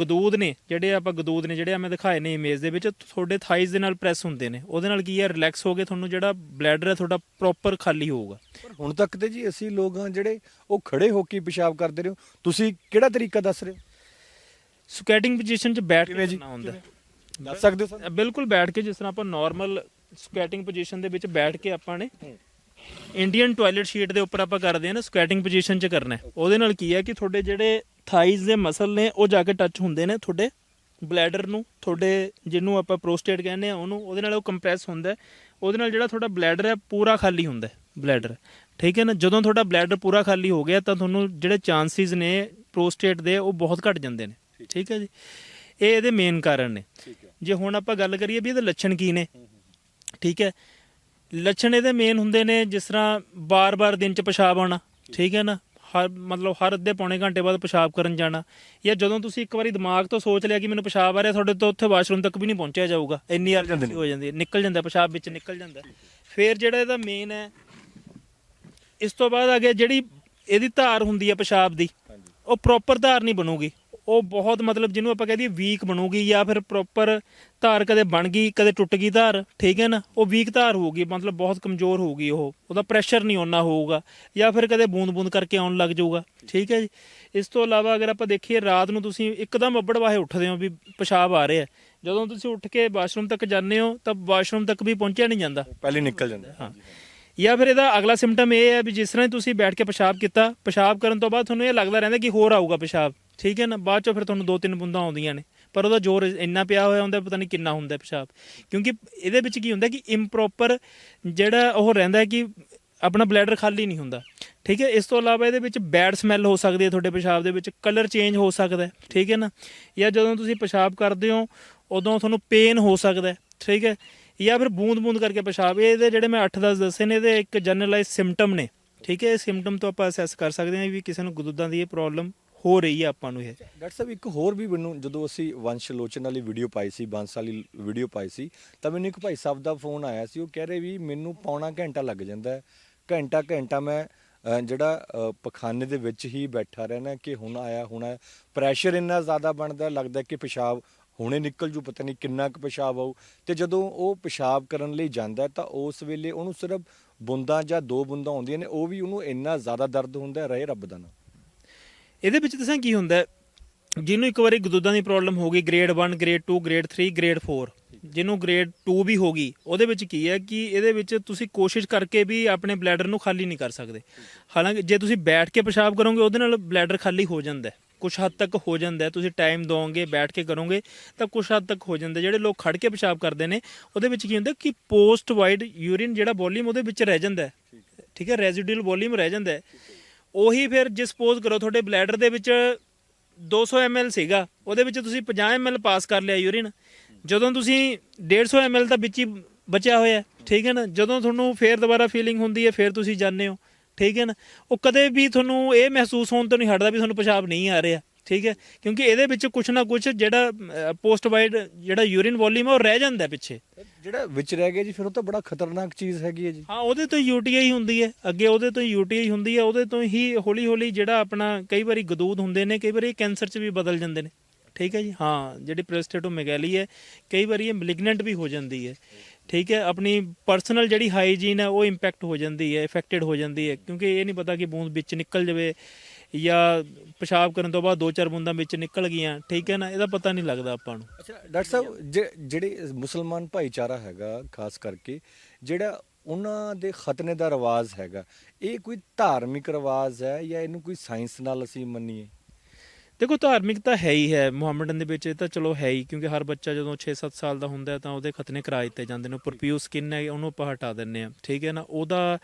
ਗਦੂਦ ਨੇ, ਜਿਹੜੇ ਆਪਾਂ ਗਦੂਦ ਨੇ, ਜਿਹੜੇ ਆ ਮੈਂ ਦਿਖਾਏ ਨੇ ਇਮੇਜ ਦੇ ਵਿੱਚ, ਤੁਹਾਡੇ ਥਾਈਜ਼ ਦੇ ਨਾਲ ਪ੍ਰੈਸ ਹੁੰਦੇ ਨੇ। ਉਹਦੇ ਨਾਲ ਕੀ ਹੈ ਰਿਲੈਕਸ ਹੋ ਕੇ ਤੁਹਾਨੂੰ ਜਿਹੜਾ ਬਲੈਡਰ ਹੈ, ਤੁਹਾਡਾ ਪ੍ਰੋਪਰ ਖਾਲੀ ਹੋਊਗਾ। ਪਰ ਹੁਣ ਤੱਕ ਤੇ ਜੀ ਅਸੀਂ ਲੋਕ ਹਾਂ ਜਿਹੜੇ ਉਹ ਖੜੇ ਹੋ ਕੇ ਪਿਸ਼ਾਬ ਕਰਦੇ ਰਹੇ ਹੋ। ਤੁਸੀਂ ਕਿਹੜਾ ਤਰੀਕਾ ਦੱਸ ਰਹੇ ਹੋ? ਸਕੈਟਿੰਗ ਪੋਜੀਸ਼ਨ 'ਚ ਬੈਠ ਕੇ ਕਿਵੇਂ ਜੀ? ਕਰਨਾ ਹੁੰਦਾ ਹੈ। ਦੱਸ ਸਕਦੇ ਹੋ ਸਾਨੂੰ? ਬਿਲਕੁਲ ਬੈਠ ਕੇ ਜਿਸ ਤਰ੍ਹਾਂ ਆਪਾਂ ਨਾਰਮਲ ਸਕੁਐਟਿੰਗ ਪੋਜੀਸ਼ਨ ਦੇ ਵਿੱਚ ਬੈਠ ਕੇ ਆਪਾਂ ਨੇ ਇੰਡੀਅਨ ਟਾਇਲਟ ਸ਼ੀਟ ਦੇ ਉੱਪਰ ਆਪਾਂ ਕਰਦੇ ਹਾਂ ਨਾ ਸਕੁਐਟਿੰਗ ਪੋਜੀਸ਼ਨ 'ਚ ਕਰਨਾ ਹੈ। ਉਹਦੇ ਨਾਲ ਕੀ ਹੈ ਕਿ ਤੁਹਾਡੇ ਜਿਹੜੇ ਥਾਈਜ਼ ਦੇ ਮਸਲ ਨੇ ਉਹ ਜਾ ਕੇ ਟੱਚ ਹੁੰਦੇ ਨੇ ਤੁਹਾਡੇ ਬਲੈਡਰ ਨੂੰ ਤੁਹਾਡੇ ਜਿਹਨੂੰ ਆਪਾਂ ਪ੍ਰੋਸਟੇਟ ਕਹਿੰਦੇ ਆ ਉਹਨੂੰ ਉਹਦੇ ਨਾਲ ਉਹ ਕੰਪਰੈਸ ਹੁੰਦਾ ਹੈ। ਉਹਦੇ ਨਾਲ ਜਿਹੜਾ ਤੁਹਾਡਾ ਬਲੈਡਰ ਹੈ ਪੂਰਾ ਖਾਲੀ ਹੁੰਦਾ ਬਲੈਡਰ ਠੀਕ ਹੈ ਨਾ ਜਦੋਂ ਤੁਹਾਡਾ ਬਲੈਡਰ ਪੂਰਾ ਖਾਲੀ ਹੋ ਗਿਆ ਤਾਂ ਤੁਹਾਨੂੰ ਜਿਹੜੇ ਚਾਂਸਿਸ ਨੇ ਪ੍ਰੋਸਟੇਟ ਦੇ ਉਹ ਬਹੁਤ ਘਟ ਜਾਂਦੇ ਨੇ ਠੀਕ ਹੈ ਜੀ? ਇਹ ਇਹਦੇ ਮੇਨ ਕਾਰਨ ਨੇ। ਜੇ ਹੁਣ ਆਪਾਂ ਗੱਲ ਕਰੀਏ ਵੀ ਇਹਦੇ ਲੱਛਣ ਕੀ ਨੇ ਠੀਕ ਹੈ? ਲੱਛਣ ਇਹਦੇ ਮੇਨ ਹੁੰਦੇ ਨੇ ਜਿਸ ਤਰ੍ਹਾਂ ਬਾਰ-ਬਾਰ ਦਿਨ ਚ ਪਿਸ਼ਾਬ ਆਉਣਾ ਠੀਕ। ਹੈ ਨਾ? ਹਰ ਮਤਲਬ ਹਰ ਅੱਧੇ ਪੌਣੇ ਘੰਟੇ ਬਾਅਦ ਪਿਸ਼ਾਬ ਕਰਨ ਜਾਣਾ। ਜਾਂ ਜਦੋਂ ਤੁਸੀਂ ਇੱਕ ਵਾਰੀ ਦਿਮਾਗ ਤੋਂ ਸੋਚ ਲਿਆ ਕਿ ਮੈਨੂੰ ਪਿਸ਼ਾਬ ਆ ਰਿਹਾ ਤੁਹਾਡੇ ਤੋਂ ਉੱਥੇ ਵਾਸ਼ਰੂਮ ਤੱਕ ਵੀ ਨਹੀਂ ਪਹੁੰਚਿਆ ਜਾਊਗਾ। ਇੰਨੀ ਅਰਜੈਂਸੀ ਹੋ ਜਾਂਦੀ ਹੈ ਨਿਕਲ ਜਾਂਦਾ ਪਿਸ਼ਾਬ ਵਿੱਚ ਨਿਕਲ ਜਾਂਦਾ। ਫਿਰ ਜਿਹੜਾ ਇਹਦਾ ਮੇਨ ਹੈ ਇਸ ਤੋਂ ਬਾਅਦ ਅੱਗੇ ਜਿਹੜੀ ਇਹਦੀ ਧਾਰ ਹੁੰਦੀ ਹੈ ਪਿਸ਼ਾਬ ਦੀ ਉਹ ਪ੍ਰੋਪਰ ਧਾਰ ਨਹੀਂ ਬਣੂਗੀ। ਉਹ ਬਹੁਤ ਮਤਲਬ ਜਿਹਨੂੰ ਆਪਾਂ ਕਹਦੇ ਵੀਕ ਬਣੂਗੀ ਜਾਂ ਫਿਰ ਪ੍ਰੋਪਰ ਧਾਰ ਕਦੇ ਬਣ ਗਈ ਕਦੇ ਟੁੱਟ ਗਈ ਧਾਰ ਠੀਕ ਹੈ ਨਾ? ਉਹ ਵੀਕ ਧਾਰ ਹੋਊਗੀ ਮਤਲਬ ਬਹੁਤ ਕਮਜ਼ੋਰ ਹੋਊਗੀ ਉਹ। ਉਹਦਾ ਪ੍ਰੈਸ਼ਰ ਨਹੀਂ ਓਨਾ ਹੋਊਗਾ ਜਾਂ ਫਿਰ ਕਦੇ ਬੂੰਦ-ਬੂੰਦ ਕਰਕੇ ਆਉਣ ਲੱਗ ਜਾਊਗਾ ਠੀਕ ਹੈ ਜੀ? ਇਸ ਤੋਂ ਇਲਾਵਾ ਅਗਰ ਆਪਾਂ ਦੇਖੀਏ ਰਾਤ ਨੂੰ ਤੁਸੀਂ ਇੱਕਦਮ ਅੱਬੜ ਵਾਹੇ ਉੱਠਦੇ ਹੋ ਵੀ ਪਿਸ਼ਾਬ ਆ ਰਿਹਾ। ਜਦੋਂ ਤੁਸੀਂ ਉੱਠ ਕੇ ਵਾਸ਼ਰੂਮ ਤੱਕ ਜਾਂਦੇ ਹੋ ਤਾਂ ਵਾਸ਼ਰੂਮ ਤੱਕ ਵੀ ਪਹੁੰਚਿਆ ਨਹੀਂ ਜਾਂਦਾ। ਪਹਿਲੇ ਨਿਕਲ ਜਾਂਦਾ। ਹਾਂ। ਜਾਂ ਫਿਰ ਇਹਦਾ ਅਗਲਾ ਸਿੰਪਟਮ ਇਹ ਹੈ ਵੀ ਜਿਸ ਤਰ੍ਹਾਂ ਤੁਸੀਂ ਬੈਠ ਕੇ ਪਿਸ਼ਾਬ ਕੀਤਾ ਪਿਸ਼ਾਬ ਕਰਨ ਤੋਂ ਬਾਅਦ ਤੁਹਾਨੂੰ ਇਹ ਲੱਗਦਾ ਰਹਿੰਦਾ ਕਿ ਹੋਰ ਆਊਗਾ ਪਿਸ਼ਾਬ। ਠੀਕ ਹੈ ਨਾ? ਬਾਅਦ ਚੋਂ ਫਿਰ ਤੁਹਾਨੂੰ ਦੋ ਤਿੰਨ ਬੂੰਦਾਂ ਆਉਂਦੀਆਂ ਨੇ। ਪਰ ਉਹਦਾ ਜ਼ੋਰ ਇੰਨਾ ਪਿਆ ਹੋਇਆ ਹੁੰਦਾ, ਪਤਾ ਨਹੀਂ ਕਿੰਨਾ ਹੁੰਦਾ ਪਿਸ਼ਾਬ। ਕਿਉਂਕਿ ਇਹਦੇ ਵਿੱਚ ਕੀ ਹੁੰਦਾ ਕਿ ਇੰਪ੍ਰੋਪਰ ਜਿਹੜਾ ਉਹ ਰਹਿੰਦਾ ਕਿ ਆਪਣਾ ਬਲੈਡਰ ਖਾਲੀ ਨਹੀਂ ਹੁੰਦਾ। ਠੀਕ ਹੈ? ਇਸ ਤੋਂ ਇਲਾਵਾ ਇਹਦੇ ਵਿੱਚ ਬੈਡ ਸਮੈਲ ਹੋ ਸਕਦੀ ਹੈ ਤੁਹਾਡੇ ਪਿਸ਼ਾਬ ਦੇ ਵਿੱਚ ਕਲਰ ਚੇਂਜ ਹੋ ਸਕਦਾ ਹੈ। ਠੀਕ ਹੈ ਨਾ? ਜਾਂ ਜਦੋਂ ਤੁਸੀਂ ਪਿਸ਼ਾਬ ਕਰਦੇ ਹੋ, ਉਦੋਂ ਤੁਹਾਨੂੰ ਪੇਨ ਹੋ ਸਕਦਾ ਹੈ। ਠੀਕ ਹੈ? ਜਾਂ ਫਿਰ ਬੂੰਦ-ਬੂੰਦ ਕਰਕੇ ਪਿਸ਼ਾਬ। ਇਹਦੇ ਜਿਹੜੇ ਮੈਂ 8-10 ਦੱਸੇ ਨੇ, ਇਹਦੇ ਇੱਕ ਜਨਰਲਾਈਜ਼ ਸਿੰਪਟਮ ਨੇ। ਠੀਕ ਹੈ? ਇਹ ਸਿੰਪਟਮ ਤੋਂ ਆਪਾਂ ਅਸੈਸ ਕਰ ਸਕਦੇ ਹਾਂ ਵੀ ਕਿਸੇ ਨੂੰ ਗੁਦੂਦਾਂ ਦੀ ਇਹ ਪ੍ਰੋਬਲਮ ਹੋ ਰਹੀ ਹੈ ਆਪਾਂ ਨੂੰ ਇਹ। ਡਾਕਟਰ ਸਾਹਿਬ ਇੱਕ ਹੋਰ ਵੀ ਮੈਨੂੰ ਜਦੋਂ ਅਸੀਂ ਵੰਸ਼ ਲੋਚਨ ਵਾਲੀ ਵੀਡੀਓ ਪਾਈ ਸੀ ਬਾਂਸ ਵਾਲੀ ਵੀਡੀਓ ਪਾਈ ਸੀ ਤਾਂ ਮੈਨੂੰ ਇੱਕ ਭਾਈ ਸਾਹਿਬ ਦਾ ਫੋਨ ਆਇਆ ਸੀ। ਉਹ ਕਹਿ ਰਹੇ ਵੀ ਮੈਨੂੰ ਪੌਣਾ ਘੰਟਾ ਲੱਗ ਜਾਂਦਾ ਹੈ। ਘੰਟਾ ਘੰਟਾ ਮੈਂ ਅ, ਜਿਹੜਾ ਅ, ਪਖਾਨੇ ਦੇ ਵਿੱਚ ਹੀ ਬੈਠਾ ਰਹਿਣਾ ਕਿ ਹੁਣ ਆਇਆ ਹੁਣ ਆਇਆ ਪ੍ਰੈਸ਼ਰ ਇੰਨਾ ਜ਼ਿਆਦਾ ਬਣਦਾ ਲੱਗਦਾ ਕਿ ਪਿਸ਼ਾਬ ਹੁਣੇ ਨਿਕਲ ਜੂ ਪਤਾ ਨਹੀਂ ਕਿੰਨਾ ਕੁ ਪਿਸ਼ਾਬ ਆਊ। ਤੇ ਜਦੋਂ ਉਹ ਪਿਸ਼ਾਬ ਕਰਨ ਲਈ ਜਾਂਦਾ ਹੈ ਤਾਂ ਉਸ ਵੇਲੇ ਉਹਨੂੰ ਸਿਰਫ ਬੁੰਦਾਂ ਜਾਂ ਦੋ ਬੁੰਦਾਂ ਆਉਂਦੀਆਂ ਨੇ ਉਹ ਵੀ ਉਹਨੂੰ ਇੰਨਾ ਜ਼ਿਆਦਾ ਦਰਦ ਹੁੰਦਾ ਹੈ, ਰਹੇ ਰੱਬ ਦਾ ਨਾਮ। ਇਹਦੇ ਵਿੱਚ ਦੱਸਾਂ ਕੀ ਹੁੰਦਾ ਜਿਹਨੂੰ ਇੱਕ ਵਾਰੀ ਗਦੂਦਾਂ ਦੀ ਪ੍ਰੋਬਲਮ ਹੋ ਗਈ ਗ੍ਰੇਡ 1 ਗ੍ਰੇਡ 2 ਗ੍ਰੇਡ 3 ਗ੍ਰੇਡ 4 ਜਿਹਨੂੰ ਗ੍ਰੇਡ 2 ਵੀ ਹੋ ਗਈ, ਉਹਦੇ ਵਿੱਚ ਕੀ ਹੈ ਕਿ ਇਹਦੇ ਵਿੱਚ ਤੁਸੀਂ ਕੋਸ਼ਿਸ਼ ਕਰਕੇ ਵੀ ਆਪਣੇ ਬਲੈਡਰ ਨੂੰ ਖਾਲੀ ਨਹੀਂ ਕਰ ਸਕਦੇ। ਹਾਲਾਂਕਿ ਜੇ ਤੁਸੀਂ ਬੈਠ ਕੇ ਪਿਸ਼ਾਬ ਕਰੋਗੇ, ਉਹਦੇ ਨਾਲ ਬਲੈਡਰ ਖਾਲੀ ਹੋ ਜਾਂਦਾ ਹੈ। ਕੁਝ ਹੱਦ ਤੱਕ ਹੋ ਜਾਂਦਾ ਤੁਸੀਂ ਟਾਈਮ ਦੋਗੇ ਬੈਠ ਕੇ ਕਰੋਗੇ, ਤਾਂ ਕੁਝ ਹੱਦ ਤੱਕ ਹੋ ਜਾਂਦਾ ਜਿਹੜੇ ਲੋਕ ਖੜ ਕੇ ਪਿਸ਼ਾਬ ਕਰਦੇ ਨੇ, ਉਹਦੇ ਵਿੱਚ ਕੀ ਹੁੰਦਾ ਕਿ ਪੋਸਟ ਵਾਈਡ ਯੂਰਿਨ ਜਿਹੜਾ ਵੋਲਿਊਮ ਉਹਦੇ ਵਿੱਚ ਰਹਿ ਜਾਂਦਾ ਠੀਕ ਹੈ ਰੈਜ਼ੀਡੂਅਲ ਵੋਲਿਊਮ ਰਹਿ ਜਾਂਦਾ ਉਹੀ ਫਿਰ ਜੇ ਸਪੋਜ਼ ਕਰੋ ਤੁਹਾਡੇ ਬਲੈਡਰ ਦੇ ਵਿੱਚ 200 ml ਸੀਗਾ, ਉਹਦੇ ਵਿੱਚ ਤੁਸੀਂ 50 ml ਪਾਸ ਕਰ ਲਿਆ ਯੂਰਿਨ ਜਦੋਂ ਤੁਸੀਂ 150 ml ਦਾ ਵਿੱਚ ਹੀ ਬਚਿਆ ਹੋਇਆ, ਠੀਕ ਹੈ ਨਾ? ਜਦੋਂ ਤੁਹਾਨੂੰ ਫੇਰ ਦੁਬਾਰਾ ਫੀਲਿੰਗ ਹੁੰਦੀ ਹੈ, ਫੇਰ ਤੁਸੀਂ ਜਾਂਦੇ ਹੋ, ਠੀਕ ਹੈ ਨਾ? ਉਹ ਕਦੇ ਵੀ ਤੁਹਾਨੂੰ ਇਹ ਮਹਿਸੂਸ ਹੋਣ ਤੋਂ ਨਹੀਂ ਹਟਦਾ ਵੀ ਤੁਹਾਨੂੰ ਪਿਸ਼ਾਬ ਨਹੀਂ ਆ ਰਿਹਾ। ਠੀਕ ਹੈ? ਕਿਉਂਕਿ ਇਹਦੇ ਵਿੱਚ ਕੁਝ ਨਾ ਕੁਝ ਜਿਹੜਾ ਪੋਸਟ ਵਾਈਡ ਜਿਹੜਾ ਯੂਰਿਨ ਵੋਲਿਊਮ ਹੈ ਉਹ ਰਹਿ ਜਾਂਦਾ ਪਿੱਛੇ। ਜਿਹੜਾ ਵਿੱਚ ਰਹਿ ਗਿਆ ਜੀ ਫਿਰ ਉਹ ਤਾਂ ਬੜਾ ਖਤਰਨਾਕ ਚੀਜ਼ ਹੈਗੀ ਹੈ ਜੀ। ਹਾਂ ਉਹਦੇ ਤੋਂ ਯੂਟੀਆਈ ਹੁੰਦੀ ਹੈ। ਅੱਗੇ ਉਹਦੇ ਤੋਂ ਯੂਟੀਆਈ ਹੁੰਦੀ ਹੈ। ਉਹਦੇ ਤੋਂ ਹੀ ਹੌਲੀ ਹੌਲੀ ਜਿਹੜਾ ਆਪਣਾ ਕਈ ਵਾਰੀ ਗਦੂਦ ਹੁੰਦੇ ਨੇ ਕਈ ਵਾਰੀ ਕੈਂਸਰ 'ਚ ਵੀ ਬਦਲ ਜਾਂਦੇ ਨੇ। ਠੀਕ ਹੈ ਜੀ? ਹਾਂ ਜਿਹੜੀ ਪ੍ਰੋਸਟੇਟੋਮੈਗਾਲੀ ਹੈ ਕਈ ਵਾਰੀ ਇਹ ਮੈਲਿਗਨੈਂਟ ਵੀ ਹੋ ਜਾਂਦੀ ਹੈ। ਠੀਕ ਹੈ? ਆਪਣੀ ਪਰਸਨਲ ਜਿਹੜੀ ਹਾਈਜੀਨ ਹੈ ਉਹ ਇੰਪੈਕਟ ਹੋ ਜਾਂਦੀ ਹੈ ਇਫੈਕਟਡ ਹੋ ਜਾਂਦੀ ਹੈ। ਕਿਉਂਕਿ ਇਹ ਨਹੀਂ ਪਤਾ ਕਿ ਬੂੰਦ ਵਿੱਚ ਨਿਕਲ ਜਾਵੇ ਜਾਂ ਪਿਸ਼ਾਬ ਕਰਨ ਤੋਂ ਬਾਅਦ ਦੋ ਚਾਰ ਬੂੰਦਾਂ ਵਿੱਚ ਨਿਕਲ ਗਈਆਂ ਠੀਕ ਹੈ ਨਾ? ਇਹਦਾ ਪਤਾ ਨਹੀਂ ਲੱਗਦਾ ਆਪਾਂ ਨੂੰ। ਅੱਛਾ ਡਾਕਟਰ ਸਾਹਿਬ ਜਿਹੜੇ ਮੁਸਲਮਾਨ ਭਾਈਚਾਰਾ ਹੈਗਾ ਖਾਸ ਕਰਕੇ ਜਿਹੜਾ ਉਹਨਾਂ ਦੇ ਖਤਨੇ ਦਾ ਰਿਵਾਜ ਹੈਗਾ ਇਹ ਕੋਈ ਧਾਰਮਿਕ ਰਿਵਾਜ ਹੈ ਜਾਂ ਇਹਨੂੰ ਕੋਈ ਸਾਇੰਸ ਨਾਲ ਅਸੀਂ ਮੰਨੀਏ? ਦੇਖੋ ਧਾਰਮਿਕ ਤਾਂ ਹੈ ਹੀ ਹੈ ਮੁਹੰਮਦਨ ਦੇ ਵਿੱਚ ਇਹ ਤਾਂ ਚਲੋ ਹੈ ਹੀ ਕਿਉਂਕਿ ਹਰ ਬੱਚਾ ਜਦੋਂ 6-7 ਸਾਲ ਦਾ ਹੁੰਦਾ ਤਾਂ ਉਹਦੇ ਖਤਨੇ ਕਰਾ ਦਿੱਤੇ ਜਾਂਦੇ ਨੇ ਪਰਪਿਊ ਸਕਿਨ ਹੈ ਉਹਨੂੰ ਆਪਾਂ ਹਟਾ ਦਿੰਨੇ ਆ ਠੀਕ ਹੈ ਨਾ? ਉਹਦਾ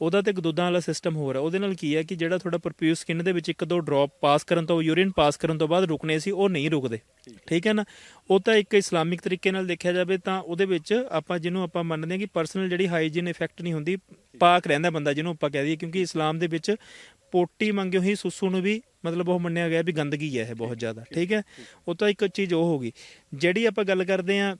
ਉਹਦਾ ਤੇ ਗਦੂਦਾਂ ਵਾਲਾ ਸਿਸਟਮ ਹੋਰ ਹੈ ਉਹਦੇ ਨਾਲ ਕੀ ਹੈ ਕਿ ਜਿਹੜਾ ਤੁਹਾਡਾ ਪਰਪਿਊ ਸਕਿਨ ਦੇ ਵਿੱਚ ਇੱਕ ਦੋ ਡ੍ਰੌਪ ਪਾਸ ਕਰਨ ਤੋਂ ਯੂਰਿਨ ਪਾਸ ਕਰਨ ਤੋਂ ਬਾਅਦ ਰੁਕਨੇ ਸੀ, ਉਹ ਨਹੀਂ ਰੁਕਦੇ। ਠੀਕ ਹੈ ਨਾ? ਉਹ ਤਾਂ ਇੱਕ ਇਸਲਾਮਿਕ ਤਰੀਕੇ ਨਾਲ ਦੇਖਿਆ ਜਾਵੇ ਤਾਂ ਉਹਦੇ ਵਿੱਚ ਆਪਾਂ ਜਿਹਨੂੰ ਆਪਾਂ ਮੰਨਦੇ ਹਾਂ ਕਿ ਪਰਸਨਲ ਜਿਹੜੀ ਹਾਈਜੀਨ ਇਫੈਕਟ ਨਹੀਂ ਹੁੰਦੀ, ਪਾਕ ਰਹਿੰਦਾ ਬੰਦਾ ਜਿਹਨੂੰ ਆਪਾਂ ਕਹਿ ਦਈਏ, ਕਿਉਂਕਿ ਇਸਲਾਮ ਦੇ ਵਿੱਚ ਪੋਟੀ ਮੰਗਿਓ ਹੀ ਸੁਸੂ ਨੂੰ ਵੀ ਮਤਲਬ ਉਹ ਮੰਨਿਆ ਗਿਆ ਵੀ ਗੰਦਗੀ ਹੈ ਇਹ ਬਹੁਤ ਜ਼ਿਆਦਾ। ਠੀਕ ਹੈ? ਉਹ ਤਾਂ ਇੱਕ ਚੀਜ਼ ਉਹ ਹੋ ਗਈ। ਜਿਹੜੀ ਆਪਾਂ ਗੱਲ ਕਰਦੇ ਆ